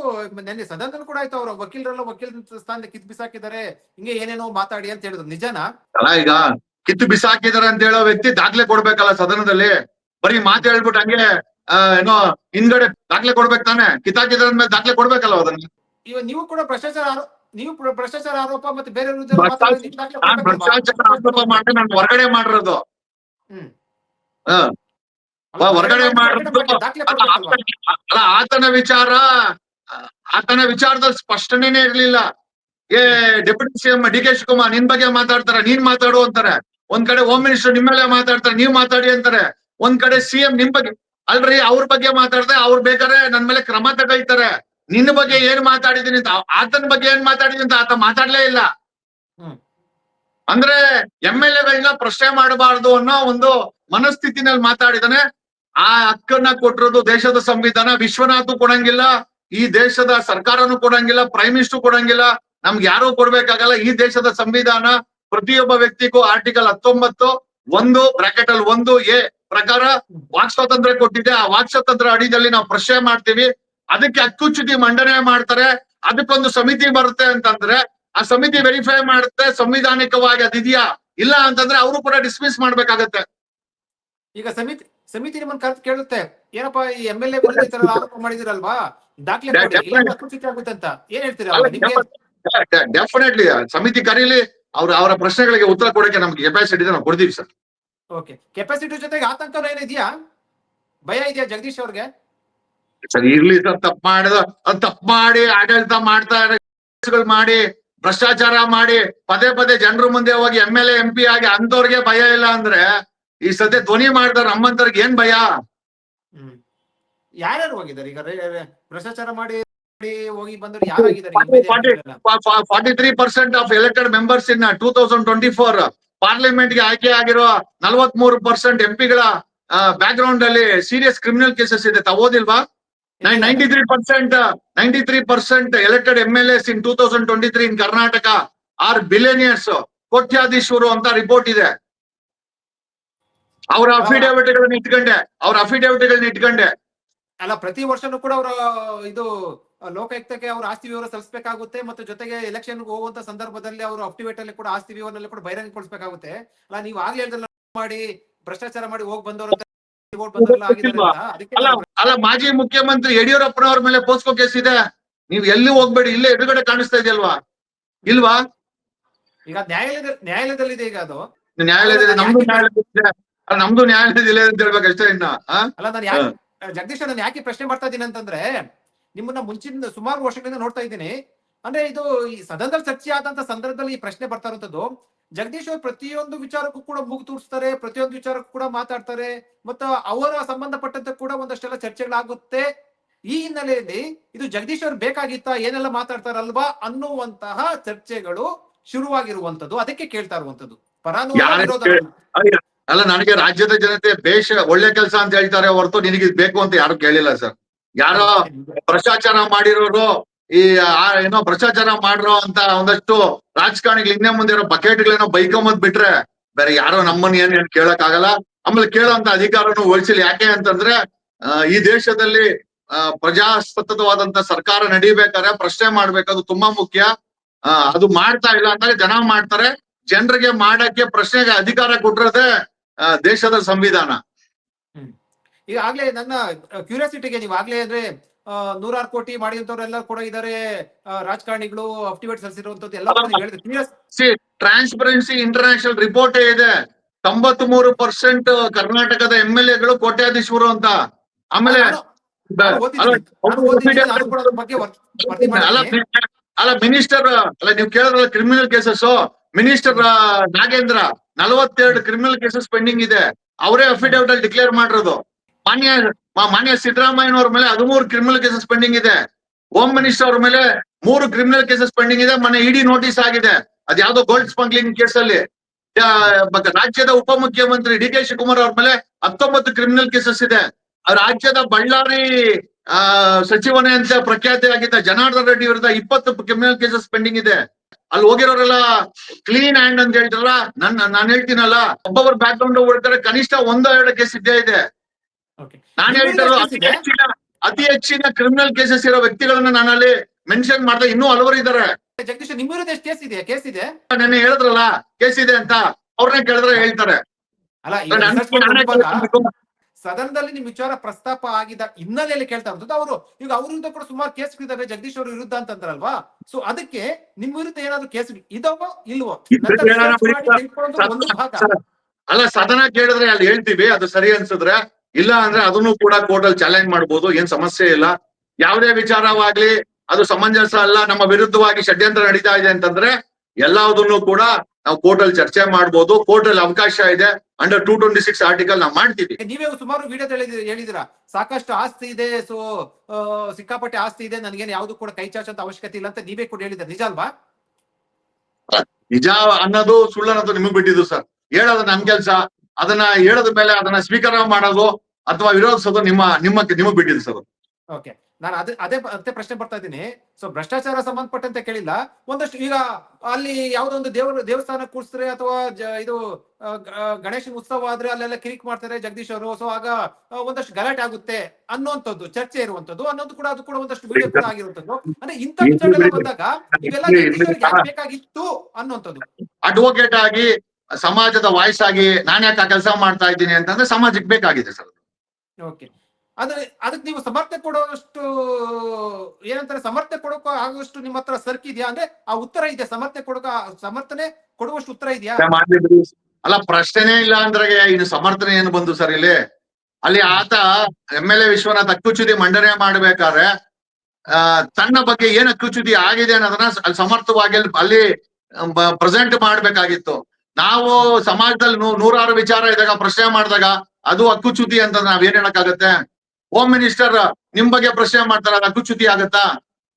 ನೆನ್ನೆ ಸದನದಲ್ಲಿ ಕೂಡ ಆಯ್ತು ಅವ್ರ ವಕೀಲರೆಲ್ಲ ವಕೀಲ ಸ್ಥಾನದ ಕಿತ್ ಬಿಸಾಕಿದ್ದಾರೆ ಹಿಂಗೆ ಏನೇನೋ ಮಾತಾಡಿ ಅಂತ ಹೇಳಿದ್ರು. ನಿಜನಾ? ಈಗ ಕಿತ್ತು ಬಿಸಾಕಿದಾರೆ ಅಂತ ಹೇಳೋ ವ್ಯಕ್ತಿ ದಾಖಲೆ ಕೊಡ್ಬೇಕಲ್ಲ ಸದನದಲ್ಲಿ? ಬರೀ ಮಾತು ಹೇಳ್ಬಿಟ್ಟು ಹಂಗೆ ಆ, ಏನೋ ಹಿಂದ್ಗಡೆ ದಾಖಲೆ ಕೊಡ್ಬೇಕು ತಾನೆ? ಕಿತ್ತಾಕಿದಾರೆ ಅಂದ್ಮೇಲೆ ದಾಖಲೆ ಕೊಡ್ಬೇಕಲ್ಲ ಅದನ್ನ? ನೀವು ಕೂಡ ಭ್ರಷ್ಟಾಚಾರ ನೀವು ಕೂಡ ಭ್ರಷ್ಟಾಚಾರ ಆರೋಪ ಮತ್ತೆ ಬೇರೆ ಭ್ರಷ್ಟಾಚಾರ-? ಆರೋಪ ಮಾಡಿ ನಾನು ಹೊರಗಡೆ ಮಾಡಿರೋದು. ಹೊರಗಡೆ ಮಾಡಿರೋದು. ಅಲ್ಲ, ಆತನ- ಅಲ್ಲ ಆತನ ವಿಚಾರ ಆತನ ವಿಚಾರದಲ್ಲಿ ಸ್ಪಷ್ಟನೆನೇ ಇರ್ಲಿಲ್ಲ. ಏ deputy CM D K Shivakumar ನಿನ್ ಬಗ್ಗೆ ಮಾತಾಡ್ತಾರ ನೀನ್ ಮಾತಾಡು ಅಂತಾರೆ. ಒಂದ್ ಕಡೆ ಹೋಮ್ ಮಿನಿಸ್ಟರ್ ಮೇಲೆ ಮಾತಾಡ್ತಾರೆ ನೀವ್ ಮಾತಾಡಿ ಅಂತಾರೆ. ಒಂದ್ ಕಡೆ ಸಿಎಂ ನಿಮ್ ಬಗ್ಗೆ ಅಲ್ರಿ ಅವ್ರ ಬಗ್ಗೆ ಮಾತಾಡ್ದೆ ಅವ್ರು ಬೇಕಾದ್ರೆ ನನ್ ಮೇಲೆ ಕ್ರಮ ತಗೊಳ್ತಾರೆ. ನಿನ್ನ ಬಗ್ಗೆ ಏನ್ ಮಾತಾಡಿದೀನಿ ಅಂತ ಆತನ ಬಗ್ಗೆ ಏನ್ ಮಾತಾಡಿದೀನಿ ಅಂತ ಆತ ಮಾತಾಡ್ಲೇ ಇಲ್ಲ. ಅಂದ್ರೆ ಎಂ ಎಲ್ ಎಗಳನ್ನ ಪ್ರಶ್ನೆ ಮಾಡಬಾರ್ದು ಅನ್ನೋ ಒಂದು ಮನಸ್ಥಿತಿನಲ್ಲಿ ಮಾತಾಡಿದಾನೆ. ಆ ಹಕ್ಕನ್ನ ಕೊಟ್ಟಿರೋದು ದೇಶದ ಸಂವಿಧಾನ ವಿಶ್ವನಾಥ್ ಕೊಡಂಗಿಲ್ಲ. ಈ ದೇಶದ ಸರ್ಕಾರನು ಕೊಡಂಗಿಲ್ಲ ಪ್ರೈಮ್ ಮಿನಿಸ್ಟರ್ ಕೊಡಂಗಿಲ್ಲ. ನಮ್ಗೆ ಯಾರು ಕೊಡ್ಬೇಕಾಗಲ್ಲ. ಈ ದೇಶದ ಸಂವಿಧಾನ ಪ್ರತಿಯೊಬ್ಬ ವ್ಯಕ್ತಿಗೂ ಆರ್ಟಿಕಲ್ ಹತ್ತೊಂಬತ್ತು ಒಂದು ಬ್ರಾಕೆಟ್ ಅಲ್ಲಿ ಒಂದು ಎ ಪ್ರಕಾರ ವಾಕ್ ಸ್ವಾತಂತ್ರ್ಯ ಕೊಟ್ಟಿದೆ. ಆ ವಾಕ್ ಸ್ವಾತಂತ್ರ್ಯ ಅಡಿಯಲ್ಲಿ ನಾವು ಪ್ರಶ್ನೆ ಮಾಡ್ತೀವಿ. ಅದಕ್ಕೆ ಅಕ್ಕುಚ್ಯುತಿ ಮಂಡನೆ ಮಾಡ್ತಾರೆ. ಅದಕ್ಕೊಂದು ಸಮಿತಿ ಬರುತ್ತೆ ಅಂತಂದ್ರೆ ಆ ಸಮಿತಿ ವೆರಿಫೈ ಮಾಡುತ್ತೆ ಸಂವಿಧಾನಿಕವಾಗಿ ಅದಿದೆಯಾ ಇಲ್ಲ ಅಂತಂದ್ರೆ ಅವರು ಕೂಡ ಡಿಸ್ಮಿಸ್ ಮಾಡ್ಬೇಕಾಗತ್ತೆ. ಈಗ ಸಮಿತಿ ಸಮಿತಿ ನಿಮ್ಮನ್ನ ಕರೆದು ಕೇಳುತ್ತೆ. ಏನಪ್ಪಾ ಈ ಎಂ ಎಲ್ ಎ ಆರೋಪ ಮಾಡಿದಿರಲ್ವಾ? ದಾಖಲೆ ಆಗುತ್ತೆ ಅಂತ? ಏನ್ ಹೇಳ್ತೀರಾ? ಡೆಫಿನೆಟ್ಲಿ ಸಮಿತಿ ಕರೀಲಿ. ಅವ್ರ ಅವರ ಪ್ರಶ್ನೆಗಳಿಗೆ ಉತ್ತರ ಕೊಡಕ್ಕೆ ನಮ್ಗೆ ಕೆಪಾಸಿಟಿ ಇದೆ ನಾವು ಕೊಡ್ತೀವಿ ಸರ್. ಓಕೆ ಕೆಪಾಸಿಟಿ ಜೊತೆಗೆ ಆತಂಕ ಏನಿದೆಯಾ? ಭಯ ಇದೆಯಾ ಜಗದೀಶ್ ಅವ್ರಿಗೆ? ಸರ್ ಇರ್ಲಿ ಸರ್ ತಪ್ಪು ಮಾಡಿದ ತಪ್ಪು ಮಾಡಿ ಆಡಳಿತ ಮಾಡ್ತಾ ಮಾಡಿ ಭ್ರಷ್ಟಾಚಾರ ಮಾಡಿ ಪದೇ ಪದೇ ಜನರ ಮುಂದೆ ಹೋಗಿ M L A M P ಆಗಿ ಅಂತವ್ರಿಗೆ ಭಯ ಇಲ್ಲ ಅಂದ್ರೆ ಈ ಸದ್ಯ ಧ್ವನಿ ಮಾಡಿದಾರ ನಮ್ಮಂತವ್ರಿಗೆ ಏನ್ ಭಯ? ಹ್ಮ್. ಯಾರ್ಯಾರು ಹೋಗಿದ್ದಾರೆ? ಈಗ ಭ್ರಷ್ಟಾಚಾರ ಮಾಡಿ ಹೋಗಿ ಬಂದ್ರು forty three percent of elected members in two thousand twenty four ಪಾರ್ಲಿಮೆಂಟ್ಗೆ ಆಯ್ಕೆ ಆಗಿರೋ ನಲ್ವತ್ ಮೂರು ಪರ್ಸೆಂಟ್ ಎಂಪಿಗಳ ಬ್ಯಾಕ್ ಗ್ರೌಂಡ್ ಅಲ್ಲಿ ಸೀರಿಯಸ್ ಕ್ರಿಮಿನಲ್ ಕೇಸಸ್ ಇದೆ. ತಗೋದಿಲ್ವಾ ಓದಿಲ್ವಾ? Ninety three percent ninety three percent elected M L S in two thousand twenty three in Karnataka are billionaires ಕೋಟ್ಯಾಧೀಶರು ಅಂತ report ಇದೆ. ಅವರ ಅಫಿಡೇವಿಟ್ ಗಳನ್ನ ಇಟ್ಕೊಂಡೆ. ಅವ್ರ ಅಫಿಡೇವಿಟ್ ಗಳನ್ನ ಇಟ್ಕೊಂಡೆ. ಅಲ್ಲ ಪ್ರತಿ ವರ್ಷನೂ ಕೂಡ ಅವರ ಇದು ಲೋಕಾಯುಕ್ತಕ್ಕೆ ಅವರು ಆಸ್ತಿ ವಿವರ ಸಲ್ಲಿಸಬೇಕಾಗುತ್ತೆ ಮತ್ತು ಜೊತೆಗೆ ಎಲೆಕ್ಷನ್ ಹೋಗುವಂತ ಸಂದರ್ಭದಲ್ಲಿ ಅವರು ಅಪ್ಟಿವೇಟ್ ಅಲ್ಲಿ ಕೂಡ ಆಸ್ತಿ ವಿವರನಲ್ಲಿ ಕೂಡ ಬಹಿರಂಗಗೊಳಿಸಬೇಕಾಗುತ್ತೆ ಅಲ್ಲ ನೀವು ಆಗ್ಲೇ ಮಾಡಿ ಭ್ರಷ್ಟಾಚಾರ ಮಾಡಿ ಹೋಗಿ ಬಂದವರು ಅಲ್ಲ ಮಾಜಿ ಮುಖ್ಯಮಂತ್ರಿ ಯಡಿಯೂರಪ್ಪನವ್ರ ಮೇಲೆ ಪೋಸ್ಕೋ ಕೇಸ್ ಇದೆ. ನೀವ್ ಎಲ್ಲಿ ಹೋಗ್ಬೇಡಿ ಇಲ್ಲೇ ಎದುರುಗಡೆ ಕಾಣಿಸ್ತಾ ಇದೆಯಲ್ವಾ? ಇಲ್ವಾ? ಈಗ ನ್ಯಾಯಾಲಯದ ನ್ಯಾಯಾಲಯದಲ್ಲಿದೆ ಈಗ ಅದು. ನ್ಯಾಯಾಲಯದಲ್ಲಿ ನಮ್ದು ನ್ಯಾಯಾಲಯ ನಮ್ದು ನ್ಯಾಯಾಲಯದ ಅಂತ ಹೇಳ್ಬೇಕು ಅಷ್ಟೇ ಇನ್ನ? ಅಲ್ಲ ನಾನು ಜಗದೀಶ್ ನಾನು ಯಾಕೆ ಪ್ರಶ್ನೆ ಮಾಡ್ತಾ ಇದ್ದೀನಿ ಅಂತಂದ್ರೆ ನಿಮ್ಮನ್ನ ಮುಂಚಿನ ಸುಮಾರು ವರ್ಷಗಳಿಂದ ನೋಡ್ತಾ ಇದ್ದೀನಿ. ಅಂದ್ರೆ ಇದು ಈ ಸದನದಲ್ಲಿ ಚರ್ಚೆ ಆದಂತ ಸಂದರ್ಭದಲ್ಲಿ ಈ ಪ್ರಶ್ನೆ ಬರ್ತಾ ಇರುವಂತದ್ದು. ಜಗದೀಶ್ ಅವರು ಪ್ರತಿಯೊಂದು ವಿಚಾರಕ್ಕೂ ಕೂಡ ಮೂಗು ತೂರಿಸ್ತಾರೆ ಪ್ರತಿಯೊಂದು ವಿಚಾರಕ್ಕೂ ಕೂಡ ಮಾತಾಡ್ತಾರೆ ಮತ್ತು ಅವರ ಸಂಬಂಧಪಟ್ಟಂತೆ ಕೂಡ ಒಂದಷ್ಟೆಲ್ಲ ಚರ್ಚೆಗಳಾಗುತ್ತೆ. ಈ ಹಿನ್ನೆಲೆಯಲ್ಲಿ ಇದು ಜಗದೀಶ್ ಅವ್ರು ಬೇಕಾಗಿತ್ತಾ ಏನೆಲ್ಲ ಮಾತಾಡ್ತಾರಲ್ವಾ ಅನ್ನುವಂತಹ ಚರ್ಚೆಗಳು ಶುರುವಾಗಿರುವಂತದ್ದು ಅದಕ್ಕೆ ಕೇಳ್ತಾ ಇರುವಂತದ್ದು. ಅಲ್ಲ ನನಗೆ ರಾಜ್ಯದ ಜನತೆ ಬೇಷ ಒಳ್ಳೆ ಕೆಲಸ ಅಂತ ಹೇಳ್ತಾರೆ ಹೊರತು ನಿನಗೆ ಇದ್ ಬೇಕು ಅಂತ ಯಾರು ಕೇಳಿಲ್ಲ ಸರ್. ಯಾರೋ ಭ್ರಷ್ಟಾಚಾರ ಮಾಡಿರೋರು ಈ ಏನೋ ಭ್ರಷ್ಟಾಚಾರ ಮಾಡಿರೋ ಅಂತ ಒಂದಷ್ಟು ರಾಜಕಾರಣಿಗಳು ಇನ್ನೇ ಮುಂದೆ ಇರೋ ಬಕೆಟ್ಗಳೇನೋ ಬೈಕೊಂಬದ್ ಬಿಟ್ರೆ ಬೇರೆ ಯಾರೋ ನಮ್ಮನ್ನ ಏನ್ ಏನ್ ಕೇಳಕ್ ಆಗಲ್ಲ ಆಮೇಲೆ ಕೇಳೋಂತ ಅಧಿಕಾರನು ವಹಿಸಿಲ್ಲ ಯಾಕೆ ಅಂತಂದ್ರೆ ಈ ದೇಶದಲ್ಲಿ ಪ್ರಜಾಸತ್ತವಾದಂತ ಸರ್ಕಾರ ನಡಿಬೇಕಾದ್ರೆ ಪ್ರಶ್ನೆ ಮಾಡ್ಬೇಕದು ತುಂಬಾ ಮುಖ್ಯ. ಅದು ಮಾಡ್ತಾ ಇಲ್ಲ ಅಂದ್ರೆ ಜನ ಮಾಡ್ತಾರೆ. ಜನರಿಗೆ ಮಾಡಕ್ಕೆ ಪ್ರಶ್ನೆಗೆ ಅಧಿಕಾರ ಕೊಟ್ಟಿರೋದೇ ದೇಶದ ಸಂವಿಧಾನ. ಈಗಾಗ್ಲೇ ನನ್ನ ಕ್ಯೂರಿಯಾಸಿಟಿಗೆ ನೀವು ಆಗ್ಲೇ ಅಂದ್ರೆ ನೂರಾರು ಕೋಟಿ ಮಾಡಿದಂತವ್ರೆಲ್ಲ ಕೂಡ ಇದಾರೆ ರಾಜಕಾರಣಿಗಳು ಅಫಿಡೇವಿಟ್ ಸಲ್ಲಿಸಿರುವಂತದ್ದು ಎಲ್ಲ ಟ್ರಾನ್ಸ್ಪರೆನ್ಸಿ ಇಂಟರ್ನ್ಯಾಷನಲ್ ರಿಪೋರ್ಟ್ ಇದೆ. ತೊಂಬತ್ ಮೂರು ಪರ್ಸೆಂಟ್ ಕರ್ನಾಟಕದ ಎಂ ಎಲ್ ಎಗಳು ಕೋಟ್ಯಾಧೀಶರು ಅಂತ. ಆಮೇಲೆ ಅಲ್ಲ ಮಿನಿಸ್ಟರ್ ಅಲ್ಲ ನೀವು ಕೇಳಿದ್ರಲ್ಲ ಕ್ರಿಮಿನಲ್ ಕೇಸಸ್ ಮಿನಿಸ್ಟರ್ ನಾಗೇಂದ್ರ ನಲವತ್ತೆರಡು ಕ್ರಿಮಿನಲ್ ಕೇಸಸ್ ಪೆಂಡಿಂಗ್ ಇದೆ. ಅವರೇ ಅಫಿಡೇವಿಟ್ ಅಲ್ಲಿ ಡಿಕ್ಲೇರ್ ಮಾಡಿರೋದು. ಮಾನ್ಯ ಮಾನ್ಯ ಸಿದ್ದರಾಮಯ್ಯನವ್ರ ಮೇಲೆ ಹದಿಮೂರು ಕ್ರಿಮಿನಲ್ ಕೇಸಸ್ ಪೆಂಡಿಂಗ್ ಇದೆ. ಹೋಮ್ ಮಿನಿಸ್ಟರ್ ಅವ್ರ ಮೇಲೆ ಮೂರು ಕ್ರಿಮಿನಲ್ ಕೇಸಸ್ ಪೆಂಡಿಂಗ್ ಇದೆ. ಮನೆ ಇಡಿ ನೋಟಿಸ್ ಆಗಿದೆ. ಅದ್ ಯಾವ್ದೋ ಗೋಲ್ಡ್ ಸ್ಮಗ್ಲಿಂಗ್ ಕೇಸ್ ಅಲ್ಲಿ. ಆ, ಬ- ರಾಜ್ಯದ ಉಪಮುಖ್ಯಮಂತ್ರಿ ಡಿ ಕೆ ಶಿವಕುಮಾರ್ ಅವ್ರ ಮೇಲೆ ಹತ್ತೊಂಬತ್ತು ಕ್ರಿಮಿನಲ್ ಕೇಸಸ್ ಇದೆ. ರಾಜ್ಯದ ಬಳ್ಳಾರಿ ಆ ಸಚಿವನೇ ಅಂತ ಪ್ರಖ್ಯಾತಿ ಆಗಿದ್ದ ಜನಾರ್ದನ್ ರೆಡ್ಡಿ ವಿರುದ್ಧ ಇಪ್ಪತ್ತು ಕ್ರಿಮಿನಲ್ ಕೇಸಸ್ ಪೆಂಡಿಂಗ್ ಇದೆ. ಅಲ್ಲಿ ಹೋಗಿರೋರೆಲ್ಲ ಕ್ಲೀನ್ ಹ್ಯಾಂಡ್ ಅಂತ ಹೇಳ್ತಾರಲ್ಲ? ನನ್ನ ನಾನು ಹೇಳ್ತೀನಲ್ಲ ಒಬ್ಬೊಬ್ಬರ ಬ್ಯಾಕ್ ಗ್ರೌಂಡ್ ಹೋಗ್ತಾರೆ ಕನಿಷ್ಠ ಒಂದೋ ಎರಡು ಕೇಸ್ ಇದ್ದೇ ಇದೆ. ನಾನ್ ಅತಿ ಹೆಚ್ಚಿನ ಕ್ರಿಮಿನಲ್ ಕೇಸಸ್ ಇರೋ ವ್ಯಕ್ತಿಗಳನ್ನ ನಾನಲ್ಲಿ ಮೆನ್ಷನ್ ಮಾಡ್ತಾ ಇನ್ನೂ ಹಲವರು ಇದಾರೆ. ಜಗದೀಶ್ ನಿಮ್ಮ ವಿರುದ್ಧ ಎಷ್ಟು ಕೇಸ್ ಇದೆ? ಕೇಸ್ ಇದೆ? ನೆನ್ನೆ ಹೇಳಿದ್ರಲ್ಲ ಕೇಸ್ ಇದೆ ಅಂತ. ಅವ್ರನ್ನ ಕೇಳಿದ್ರೆ ಹೇಳ್ತಾರೆ. ಅಲ್ಲ ನನ್- ನಾನೇ. ಸದನದಲ್ಲಿ ನಿಮ್ ವಿಚಾರ ಪ್ರಸ್ತಾಪ ಆಗಿದ ಹಿನ್ನೆಲೆಯಲ್ಲಿ ಕೇಳ್ತಾ ಇರೋದು. ಅವರು ಈಗ ಅವ್ರ ವಿರುದ್ಧ ಕೂಡ ಸುಮಾರು ಕೇಸ್ ಇದಾರೆ ಜಗದೀಶ್ ಅವರ ವಿರುದ್ಧ ಅಂತಂದ್ರಲ್ವಾ? ಸೊ ಅದಕ್ಕೆ ನಿಮ್ ವಿರುದ್ಧ ಏನಾದ್ರು ಕೇಸ್ ಇದಾವೋ ಇಲ್ವೋ? ಒಂದು ಭಾಗ. ಅಲ್ಲ ಸದನ ಕೇಳಿದ್ರೆ ಅಲ್ಲಿ ಹೇಳ್ತೀವಿ ಅದು ಸರಿ ಅನ್ಸಿದ್ರೆ. ಇಲ್ಲ ಅಂದ್ರೆ ಅದನ್ನು ಕೂಡ ಕೋರ್ಟ್ ಅಲ್ಲಿ ಚಾಲೆಂಜ್ ಮಾಡ್ಬೋದು ಏನ್ ಸಮಸ್ಯೆ ಇಲ್ಲ. ಯಾವುದೇ ವಿಚಾರವಾಗ್ಲಿ ಅದು ಸಮಂಜಸ ಅಲ್ಲ ನಮ್ಮ ವಿರುದ್ಧವಾಗಿ ಷಡ್ಯಂತ್ರ ನಡೀತಾ ಇದೆ ಅಂತಂದ್ರೆ ಎಲ್ಲದನ್ನು ಕೂಡ ನಾವು ಕೋರ್ಟ್ ಅಲ್ಲಿ ಚರ್ಚೆ ಮಾಡ್ಬೋದು. ಕೋರ್ಟ್ ಅಲ್ಲಿ ಅವಕಾಶ ಇದೆ. Under two twenty six article ನಾವು ಮಾಡ್ತೀವಿ. ನೀವೇ ಸುಮಾರು ವಿಡಿಯೋ ಹೇಳಿದಿರ? ಸಾಕಷ್ಟು ಆಸ್ತಿ ಇದೆ ಸೊ ಸಿಕ್ಕಾಪಟ್ಟೆ ಆಸ್ತಿ ಇದೆ ನನಗೇನು ಯಾವ್ದು ಕೂಡ ಕೈ ಚಾಚಂತ ಅವಶ್ಯಕತೆ ಇಲ್ಲ ಅಂತ ನೀವೇ ಕೂಡ ಹೇಳಿದ್ರೆ? ನಿಜ ಅಲ್ವಾ? ನಿಜ ಅನ್ನೋದು ಸುಳ್ಳನ್ನೋದು ನಿಮಗ್ ಬಿಟ್ಟಿದ್ದು ಸರ್. ಹೇಳೋದು ನಮ್ ಕೆಲ್ಸ. ಅದನ್ನ ಹೇಳದ ಮೇಲೆ ಅದನ್ನ ಸ್ವೀಕಾರ ಮಾಡೋದು ಅಥವಾ ವಿರೋಧಿಸೋದು ನಿಮ್ಮ ನಿಮ್ಮ ನಿಮಗ್ ಬಿಟ್ಟಿದೆ ಸರ್ ಓಕೆ ನಾನು ಅದೇ ಅದೇ ಅದೇ ಪ್ರಶ್ನೆ ಬರ್ತಾ ಇದ್ದೀನಿ. ಸೊ ಭ್ರಷ್ಟಾಚಾರ ಸಂಬಂಧಪಟ್ಟಂತೆ ಕೇಳಿಲ್ಲ. ಒಂದಷ್ಟು ಈಗ ಅಲ್ಲಿ ಯಾವ್ದೋ ಒಂದು ದೇವರ ದೇವಸ್ಥಾನ ಕೂರ್ಸ್ತಾರೆ ಅಥವಾ ಇದು ಗಣೇಶನ ಉತ್ಸವ ಆದ್ರೆ ಅಲ್ಲೆಲ್ಲ ಕಿರಿಕ್ ಮಾಡ್ತಾರೆ ಜಗದೀಶ್ ಅವರು. ಸೊ ಆಗ ಒಂದಷ್ಟು ಗಲಾಟೆ ಆಗುತ್ತೆ ಅನ್ನೋಂಥದ್ದು ಚರ್ಚೆ ಇರುವಂತದ್ದು ಅನ್ನೋದು ಕೂಡ ಅದು ಕೂಡ ಒಂದಷ್ಟು ವಿಡಿಯೋ ಕೂಡ ಆಗಿರುವಂತದ್ದು ಅಂದ್ರೆ ಇಂಥ ವಿಚಾರಗಳು ಬಂದಾಗ ಇವೆಲ್ಲ ಬೇಕಾಗಿತ್ತು ಅನ್ನೋಂಥದ್ದು ಅಡ್ವೊಕೇಟ್ ಆಗಿ ಸಮಾಜದ ವಾಯ್ಸ್ ಆಗಿ ನಾನು ಯಾಕೆ ಕೆಲಸ ಮಾಡ್ತಾ ಇದ್ದೀನಿ ಅಂತಂದ್ರೆ ಸಮಾಜಕ್ಕೆ ಬೇಕಾಗಿದೆ ಸರ್ ಓಕೆ ಆದ್ರೆ ಅದಕ್ಕೆ ನೀವು ಸಮರ್ಥನೆ ಕೊಡೋಷ್ಟು ಏನಂತಾರೆ, ಸಮರ್ಥನೆ ಕೊಡೋಕೆ ಆಗುವಷ್ಟು ನಿಮ್ಮ ಹತ್ರ ಸರ್ಕಿದ್ಯಾ ಅಂದ್ರೆ ಆ ಉತ್ತರ ಇದೆ, ಸಮರ್ಥನೆ ಕೊಡಕ, ಸಮರ್ಥನೆ ಕೊಡುವಷ್ಟು ಉತ್ತರ ಇದೆಯಾ? ಅಲ್ಲ ಪ್ರಶ್ನೆನೇ ಇಲ್ಲ ಅಂದ್ರೆ ಇನ್ನು ಸಮರ್ಥನೆ ಏನು ಬಂದು ಸರ್ ಇಲ್ಲಿ? ಅಲ್ಲಿ ಆತ ಎಂ ಎಲ್ ಎ ವಿಶ್ವನಾಥ್ ಅಕ್ಕುಚ್ಯುತಿ ಮಂಡನೆ ಮಾಡ್ಬೇಕಾದ್ರೆ ತನ್ನ ಬಗ್ಗೆ ಏನ್ ಅಕ್ಕುಚ್ಯುತಿ ಆಗಿದೆ ಅನ್ನೋದನ್ನ ಅಲ್ಲಿ ಸಮರ್ಥವಾಗಿ ಅಲ್ಲಿ ಪ್ರೆಸೆಂಟ್ ಮಾಡ್ಬೇಕಾಗಿತ್ತು. ನಾವು ಸಮಾಜದಲ್ಲಿ ನೂರಾರು ವಿಚಾರ ಇದ್ದಾಗ, ಪ್ರಶ್ನೆ ಮಾಡಿದಾಗ ಅದು ಹಕ್ಕುಚ್ಯುತಿ ಅಂತ ನಾವ್ ಏನ್ ಹೇಳಕ್ಕಾಗತ್ತೆ? ಹೋಮ್ ಮಿನಿಸ್ಟರ್ ನಿಮ್ ಬಗ್ಗೆ ಪ್ರಶ್ನೆ ಮಾಡ್ತಾರ ಅದು ಹಕ್ಕುಚ್ಯುತಿ ಆಗತ್ತಾ?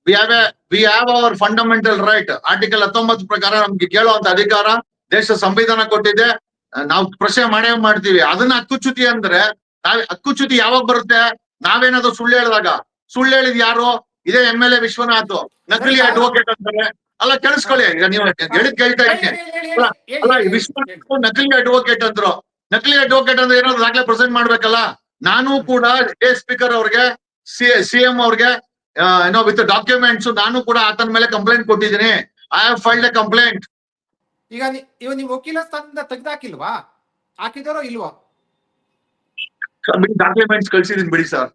We have we have our fundamental right article ಹತ್ತೊಂಬತ್ತು ಪ್ರಕಾರ ನಮ್ಗೆ ಕೇಳುವಂತ ಅಧಿಕಾರ ದೇಶ ಸಂವಿಧಾನ ಕೊಟ್ಟಿದೆ. ನಾವು ಪ್ರಶ್ನೆ ಮಾಡೇ ಮಾಡ್ತೀವಿ. ಅದನ್ನ ಹಕ್ಕುಚ್ಯುತಿ ಅಂದ್ರೆ ನಾವ್ ಹಕ್ಕುಚ್ಯುತಿ ಯಾವಾಗ ಬರುತ್ತೆ? ನಾವೇನಾದ್ರು ಸುಳ್ಳು ಹೇಳಿದಾಗ. ಸುಳ್ಳು ಹೇಳಿದ್ ಯಾರು? ಇದೇ ಎಂ ಎಲ್ ಎ ವಿಶ್ವನಾಥ್. ನಕಲಿ ಅಡ್ವೊಕೇಟ್ ಅಂತಾರೆ. ಅಲ್ಲ ಕೇಳಿಸ್ಕೊಳ್ಳಿ. ಈಗ ನೀವು ಹೇಳಿದ್ ಕೇಳ್ತಾ ಇದ್ದೀನಿ. ಅಲ್ಲ. ವಿಶ್ವನಾಥ್ ನಕಲಿ ಅಡ್ವೊಕೇಟ್ ಅಂದ್ರು. ನಕಲಿ ಅಡ್ವೊಕೇಟ್ ಅಂದ್ರೆ ಏನಾದ್ರು ದಾಖಲೆ ಪ್ರೆಸೆಂಟ್ ಮಾಡ್ಬೇಕಲ್ಲ? ನಾನು ಕೂಡ ಎ ಸ್ಪೀಕರ್ ಅವ್ರಿಗೆ ಸಿ ಸಿಎಂ ಅವ್ರಿಗೆ ಏನೋ ವಿತ್ ಡಾಕ್ಯುಮೆಂಟ್ಸ್ ನಾನು ಕೂಡ ಆತನ ಮೇಲೆ ಕಂಪ್ಲೇಂಟ್ ಕೊಟ್ಟಿದ್ದೀನಿ. I have filed a complaint ಈಗ ಇವ ನೀವು ವಕೀಲ ಸ್ಥಾನದಿಂದ ತೆಗ್ದಾಕಿಲ್ವಾ? ಹಾಕಿದಾರೋ ಇಲ್ವಾ? ಡಾಕ್ಯುಮೆಂಟ್ಸ್ ಕಳ್ಸಿದೀನಿ ಬಿಡಿ ಸರ್.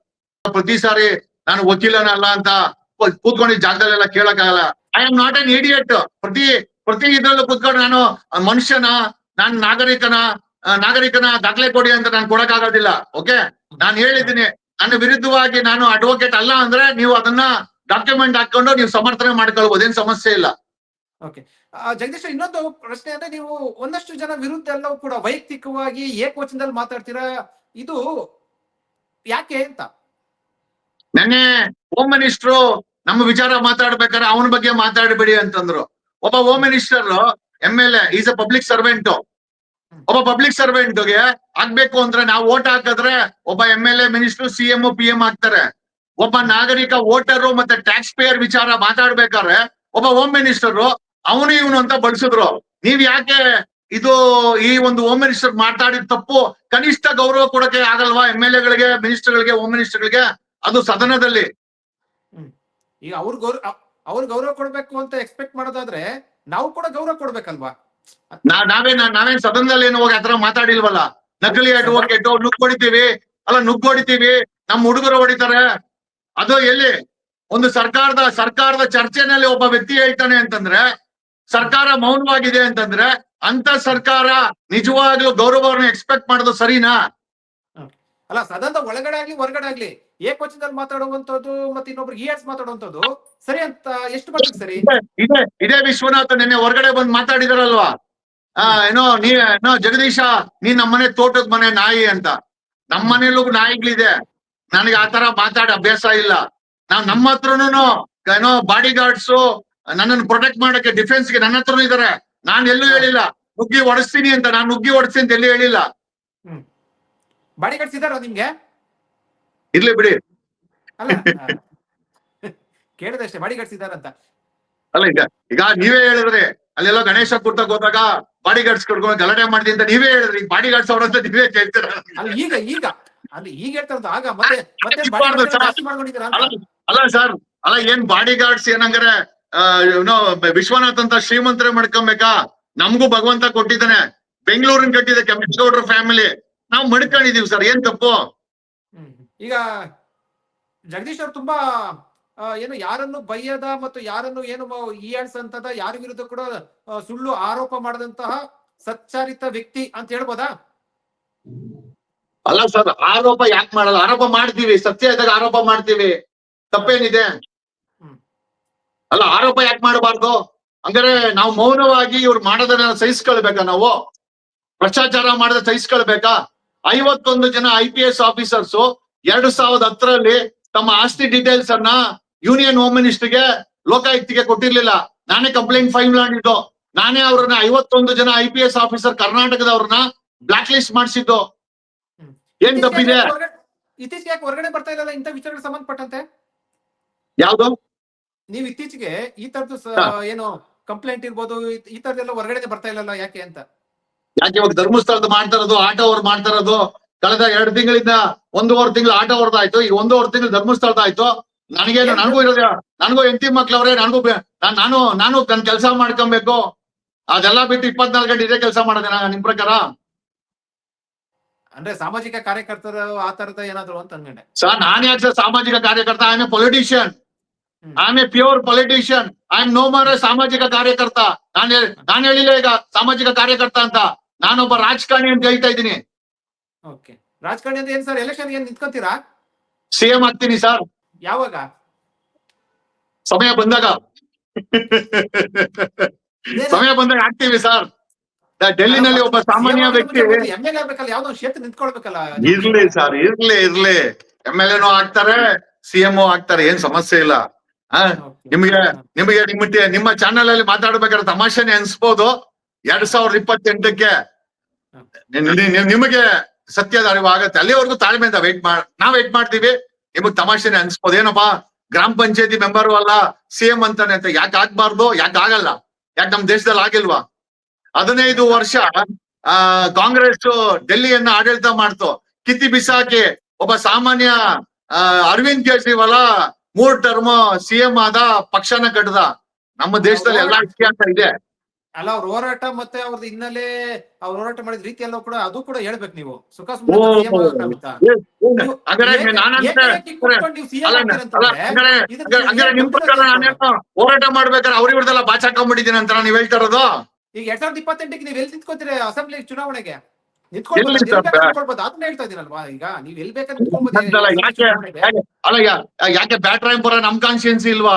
ಪ್ರತಿ ಸಾರಿ ನಾನು ವಕೀಲನಲ್ಲ ಅಂತ ಕೂತ್ಕೊಂಡಿದ್ ಕೂತ್ಕೊಂಡಿದ್ದ ಜಾಗದಲ್ಲೆಲ್ಲ ಕೇಳಕ್ಕಾಗಲ್ಲ. I am not an idiot ಪ್ರತಿ ಪ್ರತಿ ಇದ್ರಲ್ಲೂ ಕೂತ್ಕೊಂಡು ನಾನು ಮನುಷ್ಯನ ನಾನು ನಾಗರಿಕನ ನಾಗರಿಕನ ದಾಖಲೆ ಕೊಡಿ ಅಂತ ನಾನು ಕೊಡಕ್ಕಾಗೋದಿಲ್ಲ ಓಕೆ ನಾನು ಹೇಳಿದ್ದೀನಿ ನನ್ನ ವಿರುದ್ಧವಾಗಿ ನಾನು ಅಡ್ವೊಕೇಟ್ ಅಲ್ಲ ಅಂದ್ರೆ ನೀವು ಅದನ್ನ ಡಾಕ್ಯುಮೆಂಟ್ ಹಾಕೊಂಡು ನೀವು ಸಮರ್ಥನೆ ಮಾಡ್ಕೊಳ್ಬಹುದು ಏನ್ ಸಮಸ್ಯೆ ಇಲ್ಲ. ಓಕೆ ಜಗದೀಶ್ ಇನ್ನೊಂದು ಪ್ರಶ್ನೆ ಅಂದ್ರೆ ನೀವು ಒಂದಷ್ಟು ಜನ ವಿರುದ್ಧ ಎಲ್ಲವೂ ಕೂಡ ವೈಯಕ್ತಿಕವಾಗಿ ಏಕವಚನದಲ್ಲಿ ಮಾತಾಡ್ತೀರಾ? ಇದು ಯಾಕೆ ಅಂತ? ನೆನ್ನೆ ಹೋಮ್ ಮಿನಿಸ್ಟ್ರು ನಮ್ಮ ವಿಚಾರ ಮಾತಾಡ್ಬೇಕಾದ್ರೆ ಅವನ ಬಗ್ಗೆ ಮಾತಾಡಬೇಡಿ ಅಂತಂದ್ರು. ಒಬ್ಬ home minister M L A is a public servant ಒಬ್ಬ ಪಬ್ಲಿಕ್ ಸರ್ವೆಂಟ್ಗೆ ಆಗ್ಬೇಕು ಅಂದ್ರೆ ನಾವು ಓಟ್ ಹಾಕಿದ್ರೆ ಒಬ್ಬ M L A minister C M P M ಆಗ್ತಾರೆ. ಒಬ್ಬ ನಾಗರಿಕ ವೋಟರು ಮತ್ತೆ ಟ್ಯಾಕ್ಸ್ ಪೇಯರ್ ವಿಚಾರ ಮಾತಾಡ್ಬೇಕಾದ್ರೆ ಒಬ್ಬ ಹೋಮ್ ಮಿನಿಸ್ಟರ್ ಅವನು ಇವನು ಅಂತ ಬಳಸಿದ್ರು ನೀವ್ ಯಾಕೆ ಇದು ಈ ಒಂದು ಹೋಮ್ ಮಿನಿಸ್ಟರ್ ಮಾತಾಡಿದ ತಪ್ಪು? ಕನಿಷ್ಠ ಗೌರವ ಕೊಡಕ್ಕೆ ಆಗಲ್ವಾ ಎಂ ಎಲ್ ಎಗಳಿಗೆ ಮಿನಿಸ್ಟರ್ಗಳಿಗೆ ಹೋಮ್ ಮಿನಿಸ್ಟರ್ಗಳಿಗೆ ಅದು ಸದನದಲ್ಲಿ. ಈಗ ಅವ್ರ ಗೌರವ ಅವ್ರ ಗೌರವ ಕೊಡ್ಬೇಕು ಅಂತ ಎಕ್ಸ್ಪೆಕ್ಟ್ ಮಾಡೋದಾದ್ರೆ ನಾವು ಕೂಡ ಗೌರವ ಕೊಡ್ಬೇಕಲ್ವಾ? ನಾ, ನಾವೇ ನಾ- ನಾವೇನ್ ಸದನದಲ್ಲಿ ಏನು ಹೋಗಿ ಆತರ ಮಾತಾಡಿಲ್ವಲ್ಲ? ನಕಲಿ ಅಡ್ವೊಕೇಟ್ ನುಗ್ಗ್ ಹೊಡಿತೀವಿ ಅಲ್ಲ ನುಗ್ಗ್ ಹೊಡಿತೀವಿ ನಮ್ಮ ಹುಡುಗರು ಹೊಡಿತಾರೆ. ಅದು ಎಲ್ಲಿ? ಒಂದು ಸರ್ಕಾರದ ಸರ್ಕಾರದ ಚರ್ಚೆನಲ್ಲಿ ಒಬ್ಬ ವ್ಯಕ್ತಿ ಹೇಳ್ತಾನೆ ಅಂತಂದ್ರೆ, ಸರ್ಕಾರ ಮೌನವಾಗಿದೆ ಅಂತಂದ್ರೆ, ಅಂತ ಸರ್ಕಾರ ನಿಜವಾಗ್ಲೂ ಗೌರವವನ್ನು ಎಕ್ಸ್ಪೆಕ್ಟ್ ಮಾಡೋದು ಸರಿನಾ? ಅಲ್ಲ ಸದಂತ ಒಳಗಡೆ ಆಗ್ಲಿ, ಹೊರಗಡೆ ಆಗ್ಲಿ ಏಕವಚನದಲ್ಲಿ ಮಾತಾಡುವಂತದ್ದು ಮತ್ತೆ ಇನ್ನೊಬ್ರಿಗೆ ಇಯರ್ಸ್ ಮಾತಾಡುವಂತದ್ದು ಸರಿ ಅಂತ ಎಷ್ಟು ಮಟ್ಟಿಗೆ ಸರಿ? ಇದೇ- ಇದೇ ವಿಶ್ವನಾಥ್ ನಿನ್ನೆ ಹೊರಗಡೆ ಬಂದು ಮಾತಾಡಿದಾರಲ್ವಾ? ಆ, ಏನೋ ನೀ, ಏನೋ ಜಗದೀಶ ನೀ ನಮ್ಮನೆ ತೋಟದ ಮನೆ ನಾಯಿ ಅಂತ. ನಮ್ಮ ಮನೇಲೂ ನಾಯಿಗಳಿದೆ. ನನಗೆ ಆತರ ಮಾತಾಡ ಅಭ್ಯಾಸ ಇಲ್ಲ. ನಾವ್ ನಮ್ಮ ಹತ್ರನು ಏನೋ ಬಾಡಿ ಗಾರ್ಡ್ಸ್ ನನ್ನನ್ನು ಪ್ರೊಟೆಕ್ಟ್ ಮಾಡಕ್ಕೆ ಡಿಫೆನ್ಸ್ಗೆ ನನ್ನ ಹತ್ರನು ಇದಾರೆ. ನಾನ್ ಎಲ್ಲೂ ಹೇಳಿಲ್ಲ, ನುಗ್ಗಿ ಹೊಡಿಸ್ತೀನಿ ಅಂತ, ನಾನ್ ನುಗ್ಗಿ ಹೊಡಿಸ್ತೀನಿ ಅಂತ ಎಲ್ಲೂ ಹೇಳಿಲ್ಲ. ಬಾಡಿ ಕಟ್ಸಿದಾರ ನಿಮ್ಗೆ? ಇರ್ಲಿ ಬಿಡಿ. ಅಲ್ಲ ಕೇಳಿದೆ ಅಷ್ಟೇ ಬಾಡಿ ಕಟ್ಸಿದಾರಂತ ಅಲ್ಲ ಈಗ ಈಗ ನೀವೇ ಹೇಳಿದ್ರೆ ಅಲ್ಲೆಲ್ಲ ಗಣೇಶ ಕುರ್ತಕ್ ಹೋದಾಗ ಬಾಡಿ ಗಾರ್ಡ್ಸ್ ಕರ್ಕೊಂಡು ಗಲಾಟೆ ಮಾಡಿದೆ ಅಂತ ನೀವೇ ಹೇಳಿದ್ರಿ ಬಾಡಿ ಗಾರ್ಡ್ಸ್ ಅವ್ರಂತ ನೀವೇ ಕೇಳ್ತೀರ? ಅಲ್ಲ ಈಗ ಈಗ ಅಲ್ಲ ಈಗ ಹೇಳ್ತಾರದು ಆಗ ಮತ್ತೆ ಮತ್ತೆ ಅಲ್ಲ ಅಂತ. ಅಲ್ಲ ಸರ್ ಅಲ್ಲ ಏನ್ ಬಾಡಿ ಗಾರ್ಡ್ಸ್ ಏನಂಗಾರೆ ವಿಶ್ವನಾಥ್ ಅಂತ ಶ್ರೀಮಂತರೇ ಮಾಡ್ಕೊಬೇಕಾ? ನಮಗೂ ಭಗವಂತ ಕೊಟ್ಟಿದ್ದಾನೆ. ಬೆಂಗಳೂರಿನ ಕಟ್ಟಿದ ಕೆಂಪೇಗೌಡರ ಫ್ಯಾಮಿಲಿ ನಾವು ಮಡ್ಕೊಂಡಿದೀವಿ ಸರ್ ಏನ್ ತಪ್ಪು? ಹ್ಮ್. ಈಗ ಜಗದೀಶ್ ಅವ್ರು ತುಂಬಾ ಏನು ಯಾರನ್ನು ಬಯ್ಯದ ಮತ್ತು ಯಾರನ್ನು ಏನು ಅಂತದ ಯಾರ ವಿರುದ್ಧ ಕೂಡ ಸುಳ್ಳು ಆರೋಪ ಮಾಡದಂತಹ ಸಚ್ಚಾರಿತ ವ್ಯಕ್ತಿ ಅಂತ ಹೇಳ್ಬೋದಾ? ಅಲ್ಲ ಸರ್ ಆರೋಪ ಯಾಕೆ ಮಾಡಲ್ಲ? ಆರೋಪ ಮಾಡ್ತೀವಿ ಸತ್ಯ ಇದ್ದಾಗ ಆರೋಪ ಮಾಡ್ತೀವಿ. ತಪ್ಪೇನಿದೆ? ಹ್ಮ್. ಅಲ್ಲ ಆರೋಪ ಯಾಕೆ ಮಾಡಬಾರ್ದು? ಅಂದ್ರೆ ನಾವು ಮೌನವಾಗಿ ಇವ್ರು ಮಾಡೋದನ್ನ ಸಹಿಸ್ಕೊಳ್ಬೇಕಾ ನಾವು? ಭ್ರಷ್ಟಾಚಾರ ಮಾಡದ ಸಹಿಸ್ಕೊಳ್ಬೇಕಾ? ಐವತ್ತೊಂದು ಜನ ಐ ಪಿ ಎಸ್ ಆಫೀಸರ್ಸ್ ಎರಡು ಸಾವಿರದ ಹತ್ತರಲ್ಲಿ ತಮ್ಮ ಆಸ್ತಿ ಡೀಟೇಲ್ಸ್ ಅನ್ನ ಯೂನಿಯನ್ ಹೋಮ್ ಮಿನಿಸ್ಟರ್ಗೆ ಲೋಕಾಯುಕ್ತಿಗೆ ಕೊಟ್ಟಿರ್ಲಿಲ್ಲ. ನಾನೇ ಕಂಪ್ಲೇಂಟ್ ಫೈಲ್ ಮಾಡಿದ್ದು. ನಾನೇ ಅವ್ರನ್ನ ಐವತ್ತೊಂದು ಜನ ಐ ಪಿ ಎಸ್ ಆಫೀಸರ್ ಕರ್ನಾಟಕದವ್ರನ್ನ ಬ್ಲಾಕ್ ಲಿಸ್ಟ್ ಮಾಡಿಸಿದ್ದು. ಏನ್ ತಪ್ಪಿದೆ? ಇತ್ತೀಚೆಗೆ ಯಾಕೆ ಹೊರಗಡೆ ಬರ್ತಾ ಇಲ್ಲ ಇಂಥ ವಿಚಾರಗಳಿಗೆ ಸಂಬಂಧಪಟ್ಟಂತೆ? ಯಾವ್ದು? ನೀವು ಇತ್ತೀಚೆಗೆ ಈ ತರದ್ದು ಏನು ಕಂಪ್ಲೇಂಟ್ ಇರ್ಬೋದು ಈ- ಈ ತರದೆಲ್ಲ ಹೊರಗಡೆ ಬರ್ತಾ ಇಲ್ಲಲ್ಲ ಯಾಕೆ ಅಂತ? ಯಾಕೆ ಇವಾಗ ಧರ್ಮಸ್ಥಳದ ಮಾಡ್ತಾ ಇರೋದು ಆಟೋ ಅವ್ರು ಮಾಡ್ತಾ ಇರೋದು ಕಳೆದ ಎರಡು ತಿಂಗಳಿಂದ ಒಂದೂವರೆ ತಿಂಗಳು ಆಟೋ ಹೊರದಾಯ್ತು ಆಯ್ತು. ಈಗ ಒಂದೂವರೆ ತಿಂಗಳು ಧರ್ಮಸ್ಥಳದ ಆಯ್ತು. ನನಗೇನು ಏನ್ ನನಗೂ ಇರೋದ ನನಗೂ ಹೆಂಡತಿ ಮಕ್ಳವ್ರೆ ನನಗೂ ನಾನು ನಾನು ನನ್ನ ಕೆಲಸ ಮಾಡ್ಕೊಬೇಕು. ಅದೆಲ್ಲ ಬಿಟ್ಟು ಇಪ್ಪತ್ನಾಲ್ಕು ಗಂಟೆ ಇದೇ ಕೆಲಸ ಮಾಡೋದೇನ ನಿಮ್ ಪ್ರಕಾರ? ಅಂದ್ರೆ ಸಾಮಾಜಿಕ ಕಾರ್ಯಕರ್ತರು ಆ ತರದ ಏನಾದ್ರು ಅಂತ ಅನ್ಕೊಂಡೆ. ಸರ್ ನಾನ್ ಯಾಕೆ ಸಾಮಾಜಿಕ ಕಾರ್ಯಕರ್ತ? I a politician. I a pure politician I am no more ಸಾಮಾಜಿಕ ಕಾರ್ಯಕರ್ತ. ನಾನು ನಾನು ಹೇಳಿಲ್ಲ ಈಗ ಸಾಮಾಜಿಕ ಕಾರ್ಯಕರ್ತ ಅಂತ. ನಾನೊಬ್ಬ ರಾಜಕಾರಣಿ ಅಂತ ಹೇಳ್ತಾ ಇದ್ದೀನಿ. ಓಕೆ ರಾಜಕಾರಣಿ ಅಂತ ಏನ್ ಸರ್ ಎಲೆಕ್ಷನ್ ಏನ್ ನಿಂತ್ಕೊಂತೀರಾ? ಸಿಎಂ ಆಗ್ತೀನಿ ಸರ್ ಯಾವಾಗ? ಸಮಯ ಬಂದಾಗ. ಸಮಯ ಬಂದಾಗ ಆಗ್ತೀವಿ ಸರ್ ಡೆಲ್ಲಿನಲ್ಲಿ ಒಬ್ಬ ಸಾಮಾನ್ಯ ವ್ಯಕ್ತಿ. ಎಂ ಎಲ್ ಆಗ್ಬೇಕಲ್ಲ ಯಾವ್ದೋ ಕ್ಷೇತ್ರ ನಿಂತ್ಕೊಳ್ಬೇಕಲ್ಲ. ಇರ್ಲಿ ಸರ್ ಇರ್ಲಿ ಇರ್ಲಿ. ಎಂ ಎಲ್ ಎನೂ ಆಗ್ತಾರೆ ಸಿಎಂ ಆಗ್ತಾರೆ ಏನ್ ಸಮಸ್ಯೆ ಇಲ್ಲ. ನಿಮಗೆ ನಿಮಗೆ ನಿಮ್ಮ ನಿಮ್ಮ ಚಾನೆಲ್ ಅಲ್ಲಿ ಮಾತಾಡ್ಬೇಕಾದ್ರೆ ತಮಾಷೆನೆ ಅನ್ಸ್ಬೋದು. ಎರಡ್ ಸಾವಿರದ ಇಪ್ಪತ್ತೆಂಟಕ್ಕೆ ನಿಮಗೆ ಸತ್ಯದ ಅರಿವು ಆಗತ್ತೆ. ಅಲ್ಲಿವರೆಗೂ ತಾಳ್ಮೆಯಿಂದ ವೇಟ್ ಮಾಡ್ ನಾವ್ ವೇಟ್ ಮಾಡ್ತೀವಿ. ನಿಮಗ್ ತಮಾಷೆನೆ ಅನ್ಸ್ಬೋದು. ಏನಪ್ಪಾ? ಗ್ರಾಮ ಪಂಚಾಯತಿ ಮೆಂಬರ್ ಅಲ್ಲ ಸಿಎಂ ಅಂತಾನೆ ಅಂತ ಯಾಕೆ ಆಗ್ಬಾರ್ದು? ಯಾಕೆ ಆಗಲ್ಲ? ಯಾಕೆ ನಮ್ ದೇಶದಲ್ಲಿ ಆಗಿಲ್ವಾ? ಹದಿನೈದು ವರ್ಷ ಆ ಕಾಂಗ್ರೆಸ್ ಡೆಲ್ಲಿಯನ್ನ ಆಡಳಿತ ಮಾಡ್ತು. ಕಿತ್ತಿ ಬಿಸಾಕಿ ಒಬ್ಬ ಸಾಮಾನ್ಯ ಅರವಿಂದ್ ಕೇಜ್ರಿವಾಲ ಮೂರ್ ಟರ್ಮ್ ಸಿಎಂ ಆದ ಪಕ್ಷನ ಕಟ್ಟದ ನಮ್ಮ ದೇಶದಲ್ಲಿ ಎಲ್ಲಾ ಇತಿಹಾಸ ಇದೆ. ಅಲ್ಲ ಅವ್ರ ಹೋರಾಟ ಮತ್ತೆ ಅವ್ರದ್ದು ಹಿನ್ನೆಲೆ ಅವ್ರ ಹೋರಾಟ ಮಾಡಿದ ರೀತಿ ಎಲ್ಲ ಕೂಡ ಅದು ಕೂಡ ಹೇಳ್ಬೇಕು ನೀವು. ಸುಖ ಹೋರಾಟ ಮಾಡ್ಬೇಕಾದ್ರೆ ಅವ್ರ ಇವ್ರದೆಲ್ಲ ಬಾಚಾಕೊಂಡ್ಬಿಟ್ಟಿದ್ದೀನಿ ಅಂತ ನೀವ್ ಹೇಳ್ತಾ ಇರೋದು? ಈಗ ಎರಡ್ ಸಾವಿರದ ಇಪ್ಪತ್ತೆಂಟಕ್ಕೆ ನೀವು ಎಲ್ಲಿ ನಿಂತ್ಕೋತೀರಿ ಅಸೆಂಬ್ಲಿ ಚುನಾವಣೆಗೆ? ಯಾಕೆ ಬ್ಯಾಟ್ರಾಯಂಪುರ ನಮ್ ಕಾನ್ಸಿಯನ್ಸಿ ಇಲ್ವಾ?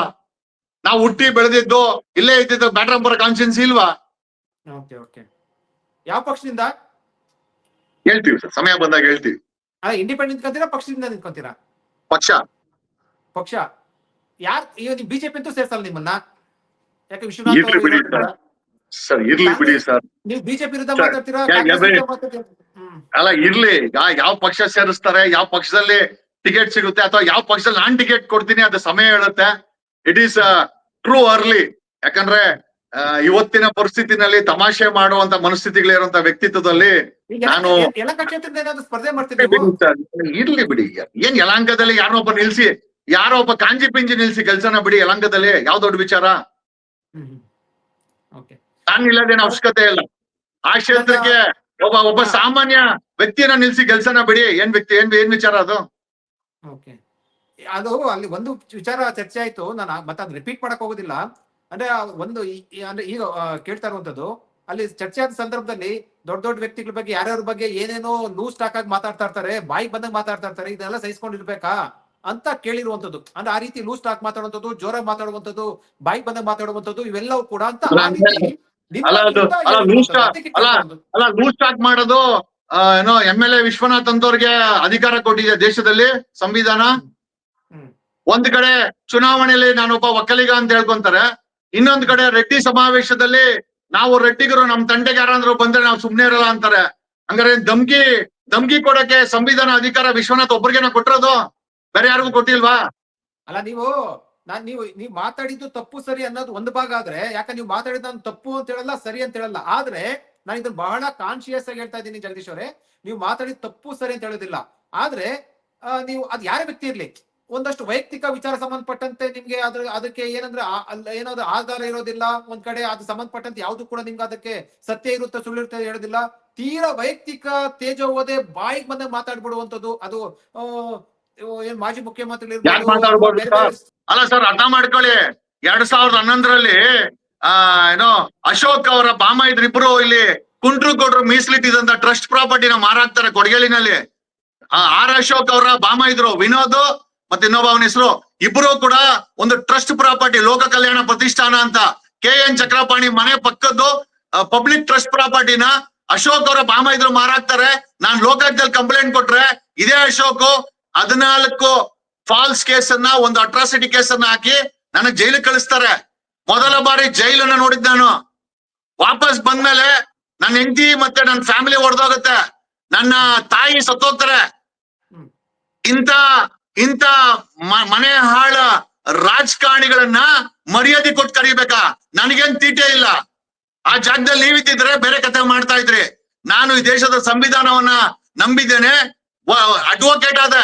ನಾವು ಹುಟ್ಟಿ ಬೆಳೆದಿದ್ದು ಇಲ್ಲೇ ಇದ್ದಿದ್ದು ಬ್ಯಾಟ್ರಾಯಂಪುರ ಕಾನ್ಸ್ಟಿಟ್ಯೂನ್ಸಿ ಇಲ್ವಾ? Okay okay. ಯಾವ ಪಕ್ಷದಿಂದ? ಹೇಳ್ತೀವಿ ಸರ್ ಸಮಯ ಬಂದಾಗ ಹೇಳ್ತೀವಿ. ಅಲ್ಲ ಇಂಡಿಪೆಂಡೆಂಟ್ ನಿಂತ್ಕೊಂತೀರಾ ಪಕ್ಷದಿಂದ ನಿಂತ್ಕೊಂತೀರಾ? ಪಕ್ಷ. ಪಕ್ಷ. ಯಾರ್ ಈಗ ನೀವು ಬಿಜೆಪಿ ಅಂತೂ ಸೇರ್ಸಲ್ಲ ನಿಮ್ಮನ್ನ. ಯಾಕೆ ವಿಶ್ವನಾಥ್ ಇರ್ಲಿ ಬಿಡಿ? ಸರ್. ಇರ್ಲಿ ಬಿಡಿ ಸರ್. ನೀವು ಬಿಜೆಪಿ ವಿರುದ್ಧ ಸರ್, ಮಾತಾಡ್ತೀರಾ ಯಾ- ಕಾಂಗ್ರೆಸ್ ಯಾವ್ದೇ- ಮಾತಾಡ್ತೀರಾ? ಹ್ಮ್. ಅಲ್ಲ ಇರ್ಲಿ. ಯಾ- ಯಾವ ಪಕ್ಷ ಸೇರಿಸ್ತಾರೆ ಯಾವ ಪಕ್ಷದಲ್ಲಿ ಟಿಕೆಟ್ ಸಿಗುತ್ತೆ ಅಥವಾ ಯಾವ ಪಕ್ಷದಲ್ಲಿ ನಾನ್ ಟಿಕೆಟ್ ಕೊಡ್ತೀನಿ ಅದು ಸಮಯ ಹೇಳುತ್ತೆ. ಇಟ್ ಈಸ್ ಟ್ರೂ ಅರ್ಲಿ ಯಾಕಂದ್ರೆ ಇವತ್ತಿನ ಪರಿಸ್ಥಿತಿನಲ್ಲಿ ತಮಾಷೆ ಮಾಡುವಂತ ಮನಸ್ಥಿತಿಗಳಿರುವಂತ ವ್ಯಕ್ತಿತ್ವದಲ್ಲಿ ನಾನು- ಇರ್ಲಿ ಬಿಡಿ. ಏನ್ ಯಲಾಂಗದಲ್ಲಿ ಯಾರೋ ಒಬ್ಬ ನಿಲ್ಸಿ ಯಾರೋ ಒಬ್ಬ ಕಾಂಜಿ ಪಿಂಜಿ ನಿಲ್ಸಿ ಕೆಲ್ಸನ ಬಿಡಿ ಯಲಾಂಗದಲ್ಲಿ ಯಾವ ದೊಡ್ಡ ವಿಚಾರ? ನಾನು ಇಲ್ಲದೇನ ಅವಶ್ಯಕತೆ ಇಲ್ಲ. ಆ ಕ್ಷೇತ್ರಕ್ಕೆ ಒಬ್ಬ ಒಬ್ಬ ಸಾಮಾನ್ಯ ವ್ಯಕ್ತಿಯನ್ನ ನಿಲ್ಸಿ ಕೆಲ್ಸನ ಬಿಡಿ. ಏನ್ ವ್ಯಕ್ತಿ ಏನ್ ಏನ್ ವಿಚಾರ ಅದು? ಅದು ಅಲ್ಲಿ ಒಂದು ವಿಚಾರ ಚರ್ಚೆ ಆಯ್ತು. ನಾನು ಮತ್ತೆ ಅದು ರಿಪೀಟ್ ಮಾಡಕ್ ಹೋಗೋದಿಲ್ಲ. ಅಂದ್ರೆ ಒಂದು ಅಂದ್ರೆ ಈಗ ಕೇಳ್ತಾ ಇರುವಂತದ್ದು ಅಲ್ಲಿ ಚರ್ಚೆ ಆದ ಸಂದರ್ಭದಲ್ಲಿ ದೊಡ್ಡ ದೊಡ್ಡ ವ್ಯಕ್ತಿಗಳ ಬಗ್ಗೆ ಯಾರ್ಯಾರ ಬಗ್ಗೆ ಏನೇನೋ ಲೂಸ್ ಟಾಕ್ ಆಗಿ ಮಾತಾಡ್ತಾ ಇರ್ತಾರೆ ಬಾಯಿ ಬಂದಾಗ ಮಾತಾಡ್ತಾ ಇರ್ತಾರೆ ಇದೆಲ್ಲ ಸಹಿಸ್ಕೊಂಡಿರ್ಬೇಕಾ ಅಂತ ಕೇಳಿರುವಂತದ್ದು. ಅಂದ್ರೆ ಆ ರೀತಿ ಲೂಸ್ ಟಾಕ್ ಮಾತಾಡುವಂಥದ್ದು ಜೋರ ಮಾತಾಡುವಂಥದ್ದು ಬಾಯಿ ಬಂದಾಗ ಮಾತಾಡುವಂಥದ್ದು ಇವೆಲ್ಲವೂ ಕೂಡ ಅಂತ ಲೂಸ್ ಟಾಕ್ ಮಾಡೋದು ಏನೋ ಎಂ ಎಲ್ ಎ ವಿಶ್ವನಾಥ್ ಅಂತವ್ರಿಗೆ ಅಧಿಕಾರ ಕೊಟ್ಟಿದೆ ದೇಶದಲ್ಲಿ ಸಂವಿಧಾನ. ಒಂದ್ ಕಡೆ ಚುನಾವಣೆಯಲ್ಲಿ ನಾನೊಬ್ಬ ಒಕ್ಕಲಿಗ ಅಂತ ಹೇಳ್ಕೊಂತಾರೆ ಇನ್ನೊಂದ್ ಕಡೆ ರೆಡ್ಡಿ ಸಮಾವೇಶದಲ್ಲಿ ನಾವು ರೆಡ್ಡಿಗರು ನಮ್ ತಂಟೆಗೆ ಯಾರಾದ್ರೂ ಬಂದ್ರೆ ನಾವು ಸುಮ್ನೆ ಇರಲ್ಲ ಅಂತಾರೆ. ಹಂಗಾರೆ ಧಮ್ಕಿ ಧಮ್ಕಿ ಕೊಡಕ್ಕೆ ಸಂವಿಧಾನ ಅಧಿಕಾರ ವಿಶ್ವನಾಥ್ ಒಬ್ರಿಗೇನ ಕೊಟ್ಟಿರೋದು ಬೇರೆ ಯಾರಿಗೂ ಕೊಟ್ಟಿಲ್ವಾ? ಅಲ್ಲ ನೀವು ನಾನ್ ನೀವು ನೀವು ಮಾತಾಡಿದ್ದು ತಪ್ಪು ಸರಿ ಅನ್ನೋದು ಒಂದು ಭಾಗ ಆದ್ರೆ ಯಾಕಂದ್ರೆ ನೀವು ಮಾತಾಡಿದ ನಾನು ತಪ್ಪು ಅಂತ ಹೇಳಲ್ಲ ಸರಿ ಅಂತ ಹೇಳಲ್ಲ. ಆದ್ರೆ ನಾನು ಇದನ್ನ ಬಹಳ ಕಾನ್ಶಿಯಸ್ ಆಗಿ ಹೇಳ್ತಾ ಇದ್ದೀನಿ ಜಗದೀಶ್ ಅವರೇ. ನೀವು ಮಾತಾಡಿದ ತಪ್ಪು ಸರಿ ಅಂತ ಹೇಳೋದಿಲ್ಲ. ಆದ್ರೆ ನೀವು ಅದ್ ಯಾರೇ ವ್ಯಕ್ತಿ ಇರ್ಲಿ. ಒಂದಷ್ಟು ವೈಯಕ್ತಿಕ ವಿಚಾರ ಸಂಬಂಧಪಟ್ಟಂತೆ ನಿಮ್ಗೆ ಅದ್ರ ಅದಕ್ಕೆ ಏನಂದ್ರೆ ಏನಾದ್ರೂ ಆಧಾರ ಇರೋದಿಲ್ಲ ಒಂದ್ ಕಡೆ ಅದು ಸಂಬಂಧಪಟ್ಟಂತೆ ಯಾವ್ದು ಕೂಡ ನಿಮ್ಗೆ ಅದಕ್ಕೆ ಸತ್ಯ ಇರುತ್ತೆ ಸುಳ್ಳು ಇರುತ್ತೆ ಹೇಳೋದಿಲ್ಲ. ತೀರಾ ವೈಯಕ್ತಿಕ ತೇಜೋವದೆ ಬಾಯಿಗೆ ಬಂದಾಗ ಮಾತಾಡ್ಬಿಡುವಂತದ್ದು ಅದು ಏನ್ ಮಾಜಿ ಮುಖ್ಯಮಂತ್ರಿ? ಅಲ್ಲ ಸರ್ ಅರ್ಥ ಮಾಡ್ಕೊಳ್ಳಿ. ಎರಡ್ ಸಾವಿರದ ಹನ್ನೊಂದರಲ್ಲಿ ಆ ಏನೋ ಅಶೋಕ್ ಅವರ ಬಾಮ ಇಬ್ರು ಇಲ್ಲಿ ಕುಂಟ್ರು ಕೊಡ್ರು ಮೀಸಲಿಟ್ಟಿದಂತ ಟ್ರಸ್ಟ್ ಪ್ರಾಪರ್ಟಿನ ಮಾರಾಕ್ತಾರೆ ಕೊಡಗೇಲಿನಲ್ಲಿ. ಆರ್ ಅಶೋಕ್ ಅವರ ಬಾಮ ಇದ್ರು ವಿನೋದ್ ಮತ್ತೆ ಇನ್ನೊಬ್ಬ ಅವನ ಹೆಸರು, ಇಬ್ರು ಕೂಡ ಒಂದು ಟ್ರಸ್ಟ್ ಪ್ರಾಪರ್ಟಿ ಲೋಕ ಕಲ್ಯಾಣ ಪ್ರತಿಷ್ಠಾನ ಅಂತ ಕೆ ಎನ್ ಚಕ್ರಪಾಣಿ ಮನೆ ಪಕ್ಕದ್ದು ಪಬ್ಲಿಕ್ ಟ್ರಸ್ಟ್ ಪ್ರಾಪರ್ಟಿನ ಅಶೋಕ್ ಅವರ ಬಾಮ ಇದ್ರು ಮಾರಾಕ್ತಾರೆ. ನಾನ್ ಲೋಕಾಯುಕ್ತದಲ್ಲಿ ಕಂಪ್ಲೇಂಟ್ ಕೊಟ್ರೆ ಇದೇ ಅಶೋಕ್ ಹದಿನಾಲ್ಕು ಫಾಲ್ಸ್ ಕೇಸನ್ನ ಒಂದು ಅಟ್ರಾಸಿಟಿ ಕೇಸನ್ನ ಹಾಕಿ ನನಗ್ ಜೈಲಿಗೆ ಕಳಿಸ್ತಾರೆ. ಮೊದಲ ಬಾರಿ ಜೈಲನ್ನ ನೋಡಿದ್ ನಾನು. ವಾಪಸ್ ಬಂದ್ಮೇಲೆ ನನ್ನ ಹೆಂಡತಿ ಮತ್ತೆ ನನ್ನ ಫ್ಯಾಮಿಲಿ ಹೊಡೆದೋಗುತ್ತೆ ನನ್ನ ತಾಯಿ ಸತ್ತೋಗ್ತಾರೆ. ಇಂತ ಇಂತ ಮನೆ ಹಾಳ ರಾಜಕಾರಣಿಗಳನ್ನ ಮರ್ಯಾದೆ ಕೊಟ್ಟು ಕರಿಬೇಕಾ? ನನಗೇನ್ ತೀಟೆ ಇಲ್ಲ. ಆ ಜಾಗದಲ್ಲಿ ನೀವಿದ್ದಿದ್ರೆ ಬೇರೆ ಕಥೆ ಮಾಡ್ತಾ ಇದ್ರಿ. ನಾನು ಈ ದೇಶದ ಸಂವಿಧಾನವನ್ನ ನಂಬಿದ್ದೇನೆ. ಅಡ್ವೊಕೇಟ್ ಆದ.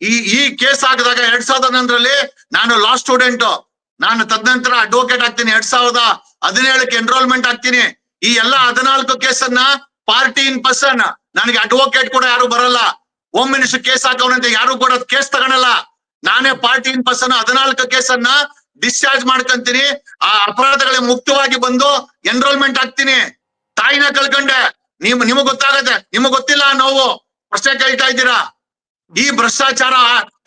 ಈ ಈ ಕೇಸ್ ಆಗದಾಗ ಎರಡ್ ಸಾವಿರದ ಹನ್ನೊಂದರಲ್ಲಿ ನಾನು ಲಾ ಸ್ಟೂಡೆಂಟ್ ನಾನು ತದನಂತರ ಅಡ್ವೊಕೇಟ್ ಆಗ್ತೀನಿ. ಎರಡ್ ಸಾವಿರದ ಹದಿನೇಳಕ್ಕೆ ಎನ್ರೋಲ್ಮೆಂಟ್ ಆಗ್ತೀನಿ. ಈ ಎಲ್ಲಾ ಹದಿನಾಲ್ಕು ಕೇಸನ್ನ ಪಾರ್ಟಿ ಇನ್ ಪರ್ಸನ್ ನನಗೆ ಅಡ್ವೊಕೇಟ್ ಕೂಡ ಯಾರು ಬರಲ್ಲ. ಹೋಮ್ ಮಿನಿಸ್ಟರ್ ಕೇಸ್ ಹಾಕವನಂತೆ, ಯಾರು ಕೂಡ ಕೇಸ್ ತಗೊಳಲ್ಲ. ನಾನೇ ಪಾರ್ಟಿ ಇನ್ ಪರ್ಸನ್ ಹದಿನಾಲ್ಕು ಕೇಸನ್ನ ಡಿಸ್ಚಾರ್ಜ್ ಮಾಡ್ಕೊಂತೀನಿ. ಆ ಅಪರಾಧಗಳಿಗೆ ಮುಕ್ತವಾಗಿ ಬಂದು ಎನ್ರೋಲ್ಮೆಂಟ್ ಆಗ್ತೀನಿ ತಾಯಿನ ಕಳ್ಕೊಂಡೆ. ನಿಮ್ ನಿಮಗ್ ಗೊತ್ತಾಗತ್ತೆ. ನಿಮಗ್ ಗೊತ್ತಿಲ್ಲ ನೋವು. ಪ್ರಶ್ನೆ ಕೇಳ್ತಾ ಇದ್ದೀರಾ? ಈ ಭ್ರಷ್ಟಾಚಾರ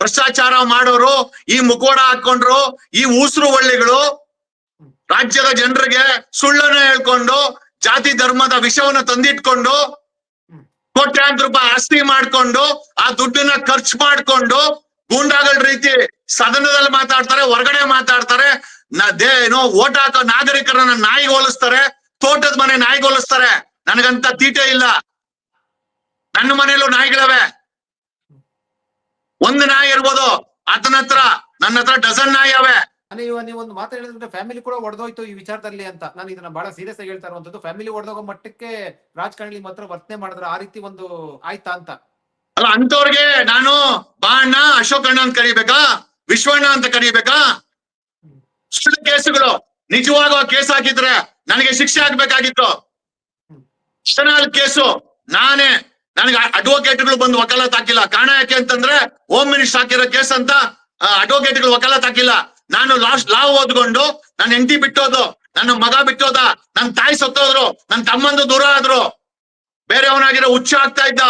ಭ್ರಷ್ಟಾಚಾರ ಮಾಡೋರು, ಈ ಮುಖೋಡ ಹಾಕೊಂಡ್ರು, ಈ ಉಸಿರು ಒಳ್ಳೆಗಳು ರಾಜ್ಯದ ಜನರಿಗೆ ಸುಳ್ಳನ್ನ ಹೇಳ್ಕೊಂಡು, ಜಾತಿ ಧರ್ಮದ ವಿಷವನ್ನ ತಂದಿಟ್ಕೊಂಡು ಕೋಟ್ಯಾಂತರ ರೂಪಾಯಿ ಆಸ್ತಿ ಮಾಡ್ಕೊಂಡು ಆ ದುಡ್ಡನ್ನ ಖರ್ಚು ಮಾಡ್ಕೊಂಡು ಗೂಂಡಾಗಳ ರೀತಿ ಸದನದಲ್ಲಿ ಮಾತಾಡ್ತಾರೆ, ಹೊರಗಡೆ ಮಾತಾಡ್ತಾರೆ. ದೇ, ಏನೋ ಓಟ್ ಹಾಕೋ ನಾಗರಿಕರನ್ನ ನಾಯಿ ಹೋಲಿಸ್ತಾರೆ, ತೋಟದ ಮನೆ ನಾಯಿ ಹೋಲಿಸ್ತಾರೆ. ನನಗಂತ ತೀಟೆ ಇಲ್ಲ. ನನ್ನ ಮನೆಯಲ್ಲೂ ನಾಯಿಗಳವೆ. ಒಂದು ನಾಯಿ ಇರ್ಬೋದು. ಆತನ ಹತ್ರ ನನ್ನ ಹತ್ರ ಡಜನ್ ನಾಯಿ ಅವೆ ನೀವು ನೀವು ಒಂದು ಮಾತು ಹೇಳಿದ್ರೆ ಫ್ಯಾಮಿಲಿ ಕೂಡ ಒಡೆದೋಯ್ತು ಈ ವಿಚಾರದಲ್ಲಿ ಅಂತ. ನಾನು ಇದನ್ನ ಬಹಳ ಸೀರಿಯಸ್ ಆಗಿ ಹೇಳ್ತಾ ಇರುವಂತದ್ದು. ಫ್ಯಾಮಿಲಿ ಒಡೆದೋಗೋ ಮಟ್ಟಕ್ಕೆ ರಾಜಕಾರಣಿ ಮಾತ್ರ ವರ್ತನೆ ಮಾಡಿದ್ರೆ ಆ ರೀತಿ ಒಂದು ಆಯ್ತಾ ಅಂತ? ಅಲ್ಲ ಅಂತವ್ರಿಗೆ ನಾನು ಬಾಣ್ಣ ಅಶೋಕ್ ಅಣ್ಣ ಅಂತ ಕರಿಬೇಕಾ? ವಿಶ್ವಣ್ಣ ಅಂತ ಕರಿಬೇಕಾ? ಸುಳ್ಳು ಕೇಸುಗಳು. ನಿಜವಾಗೋ ಕೇಸ್ ಹಾಕಿದ್ರೆ ನನಗೆ ಶಿಕ್ಷೆ ಆಗ್ಬೇಕಾಗಿತ್ತು. ಇಷ್ಟನಾಲ್ ಕೇಸು. ನಾನೇ ನನಗೆ ಅಡ್ವೊಕೇಟ್ಗಳು ಬಂದು ವಕಾಲತ್ ಹಾಕಿಲ್ಲ. ಕಾರಣ ಯಾಕೆ ಅಂತಂದ್ರೆ ಹೋಮ್ ಮಿನಿಸ್ಟರ್ ಹಾಕಿರೋ ಕೇಸ್ ಅಂತ ಅಡ್ವೊಕೇಟ್ಗಳು ವಕಾಲತ್ ಹಾಕಿಲ್ಲ. ನಾನು ಲಾಸ್ಟ್ ಲಾ ಓದ್ಕೊಂಡು ನನ್ನ ಹೆಂಡತಿ ಬಿಟ್ಟೋದು ನನ್ನ ಮಗ ಬಿಟ್ಟೋದ ನನ್ನ ತಾಯಿ ಸತ್ತೋದ್ರು ನನ್ನ ತಮ್ಮಂದು ದೂರ ಆದ್ರು. ಬೇರೆಯವನಾಗಿರೋ ಹುಚ್ಚ ಆಗ್ತಾ ಇದ್ದ.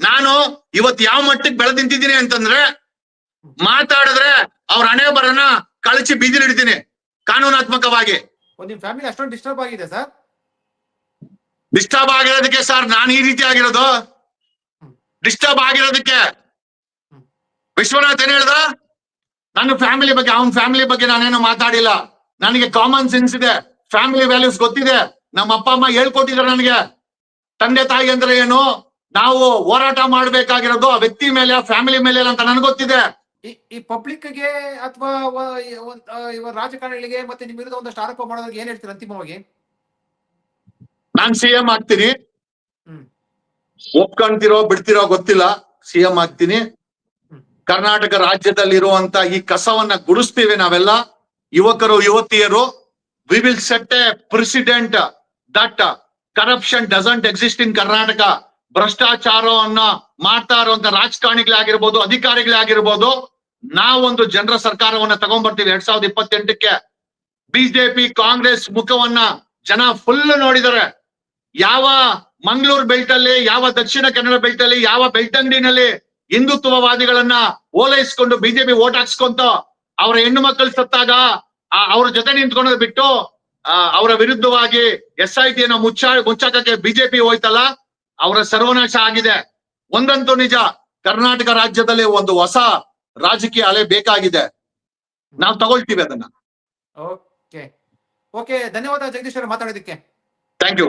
ನಾನು ಇವತ್ ಯಾವ ಮಟ್ಟಕ್ಕೆ ಬೆಳೆದಿಂತಿದ್ದೀನಿ ಅಂತಂದ್ರೆ ಮಾತಾಡಿದ್ರೆ ಅವ್ರ ಹಣೆ ಬರನ ಕಳಚಿ ಕಾನೂನಾತ್ಮಕವಾಗಿ. ಫ್ಯಾಮಿಲಿ ಅಷ್ಟೊಂದು ಡಿಸ್ಟರ್ಬ್ ಆಗಿದೆ ಸರ್ ಡಿಸ್ಟರ್ಬ್ ಆಗಿರೋದಕ್ಕೆ ಸರ್ ನಾನು ಈ ರೀತಿ ಆಗಿರೋದು? ಡಿಸ್ಟರ್ಬ್ ಆಗಿರೋದಕ್ಕೆ? ವಿಶ್ವನಾಥ್ ಏನ್ ಹೇಳ್ದ? ನನ್ನ ಫ್ಯಾಮಿಲಿ ಬಗ್ಗೆ ಅವನ ಫ್ಯಾಮಿಲಿ ಬಗ್ಗೆ ನಾನೇನು ಮಾತಾಡಿಲ್ಲ. ನನಗೆ ಕಾಮನ್ ಸೆನ್ಸ್ ಇದೆ ಫ್ಯಾಮಿಲಿ ವ್ಯಾಲ್ಯೂಸ್ ಗೊತ್ತಿದೆ. ನಮ್ಮ ಅಪ್ಪ ಅಮ್ಮ ಹೇಳ್ಕೊಟ್ಟಿದ್ದಾರೆ ನನಗೆ. ತಂದೆ ತಾಯಿ ಅಂದ್ರೆ ಏನು? ನಾವು ಹೋರಾಟ ಮಾಡ್ಬೇಕಾಗಿರೋದು ಆ ವ್ಯಕ್ತಿ ಮೇಲೆ ಆ ಫ್ಯಾಮಿಲಿ ಮೇಲೆ ಅಂತ ನನಗೆ ಗೊತ್ತಿದೆ. ಈ ಪಬ್ಲಿಕ್ಗೆ ಅಥವಾ ರಾಜಕಾರಣಿಗಳಿಗೆ ಮತ್ತೆ ನಿಮ್ ವಿರುದ್ಧ ಒಂದಷ್ಟು ಆರೋಪ ಮಾಡೋದಕ್ಕೆ ಏನ್ ಹೇಳ್ತೀರಾ ಅಂತಿಮವಾಗಿ? ನಾನ್ ಸಿ ಎಂ ಆಗ್ತೀನಿ. ಹ್ಮ್. ಒಪ್ಕೊಂತಿರೋ ಬಿಡ್ತಿರೋ ಗೊತ್ತಿಲ್ಲ. ಸಿ ಎಂ ಆಗ್ತೀನಿ. ಕರ್ನಾಟಕ ರಾಜ್ಯದಲ್ಲಿರುವಂತ ಈ ಕಸವನ್ನ ಗುಡಿಸ್ತೀವಿ ನಾವೆಲ್ಲ. ಯುವಕರು, ಯುವತಿಯರು we will set a president that corruption doesn't exist in Karnataka ಭ್ರಷ್ಟಾಚಾರವನ್ನ ಮಾಡ್ತಾ ಇರುವಂತ ರಾಜಕಾರಣಿಗಳೇ ಆಗಿರ್ಬೋದು, ಅಧಿಕಾರಿಗಳೇ ಆಗಿರ್ಬೋದು, ನಾವೊಂದು ಜನರ ಸರ್ಕಾರವನ್ನ ತಗೊಂಡ್ಬರ್ತೀವಿ. ಎರಡ್ ಸಾವಿರದ ಇಪ್ಪತ್ತೆಂಟಕ್ಕೆ ಬಿಜೆಪಿ, ಕಾಂಗ್ರೆಸ್ ಮುಖವನ್ನ ಜನ ಫುಲ್ ನೋಡಿದರೆ ಯಾವ ಮಂಗಳೂರು ಬೆಲ್ಟ್ ಅಲ್ಲಿ, ಯಾವ ದಕ್ಷಿಣ ಕನ್ನಡ ಬೆಲ್ಟ್ ಅಲ್ಲಿ, ಯಾವ ಬೆಳ್ತಂಗಡಿನಲ್ಲಿ ಹಿಂದುತ್ವವಾದಿಗಳನ್ನ ಓಲೈಸ್ಕೊಂಡು ಬಿಜೆಪಿ ಓಟ್ ಹಾಕ್ಸ್ಕೊಂತ ಅವರ ಹೆಣ್ಣು ಮಕ್ಕಳು ಸತ್ತಾಗ ಅವ್ರ ಜೊತೆ ನಿಂತ್ಕೊಂಡ್ ಬಿಟ್ಟು ಅವರ ವಿರುದ್ಧವಾಗಿ ಎಸ್ ಐ ಟಿಯನ್ನು ಮುಚ್ಚ ಮುಚ್ಚಾಕಕ್ಕೆ ಬಿಜೆಪಿ ಹೋಯ್ತಲ್ಲ ಅವರ ಸರ್ವನಾಶ ಆಗಿದೆ. ಒಂದಂತೂ ನಿಜ ಕರ್ನಾಟಕ ರಾಜ್ಯದಲ್ಲಿ ಒಂದು ಹೊಸ ರಾಜಕೀಯ ಅಲೆ ಬೇಕಾಗಿದೆ. ನಾವು ತಗೊಳ್ತೀವಿ ಅದನ್ನ. ಓಕೆ. ಓಕೆ ಧನ್ಯವಾದ ಜಗದೀಶ್ವರ ಅವರು ಮಾತಾಡೋದಕ್ಕೆ. Thank you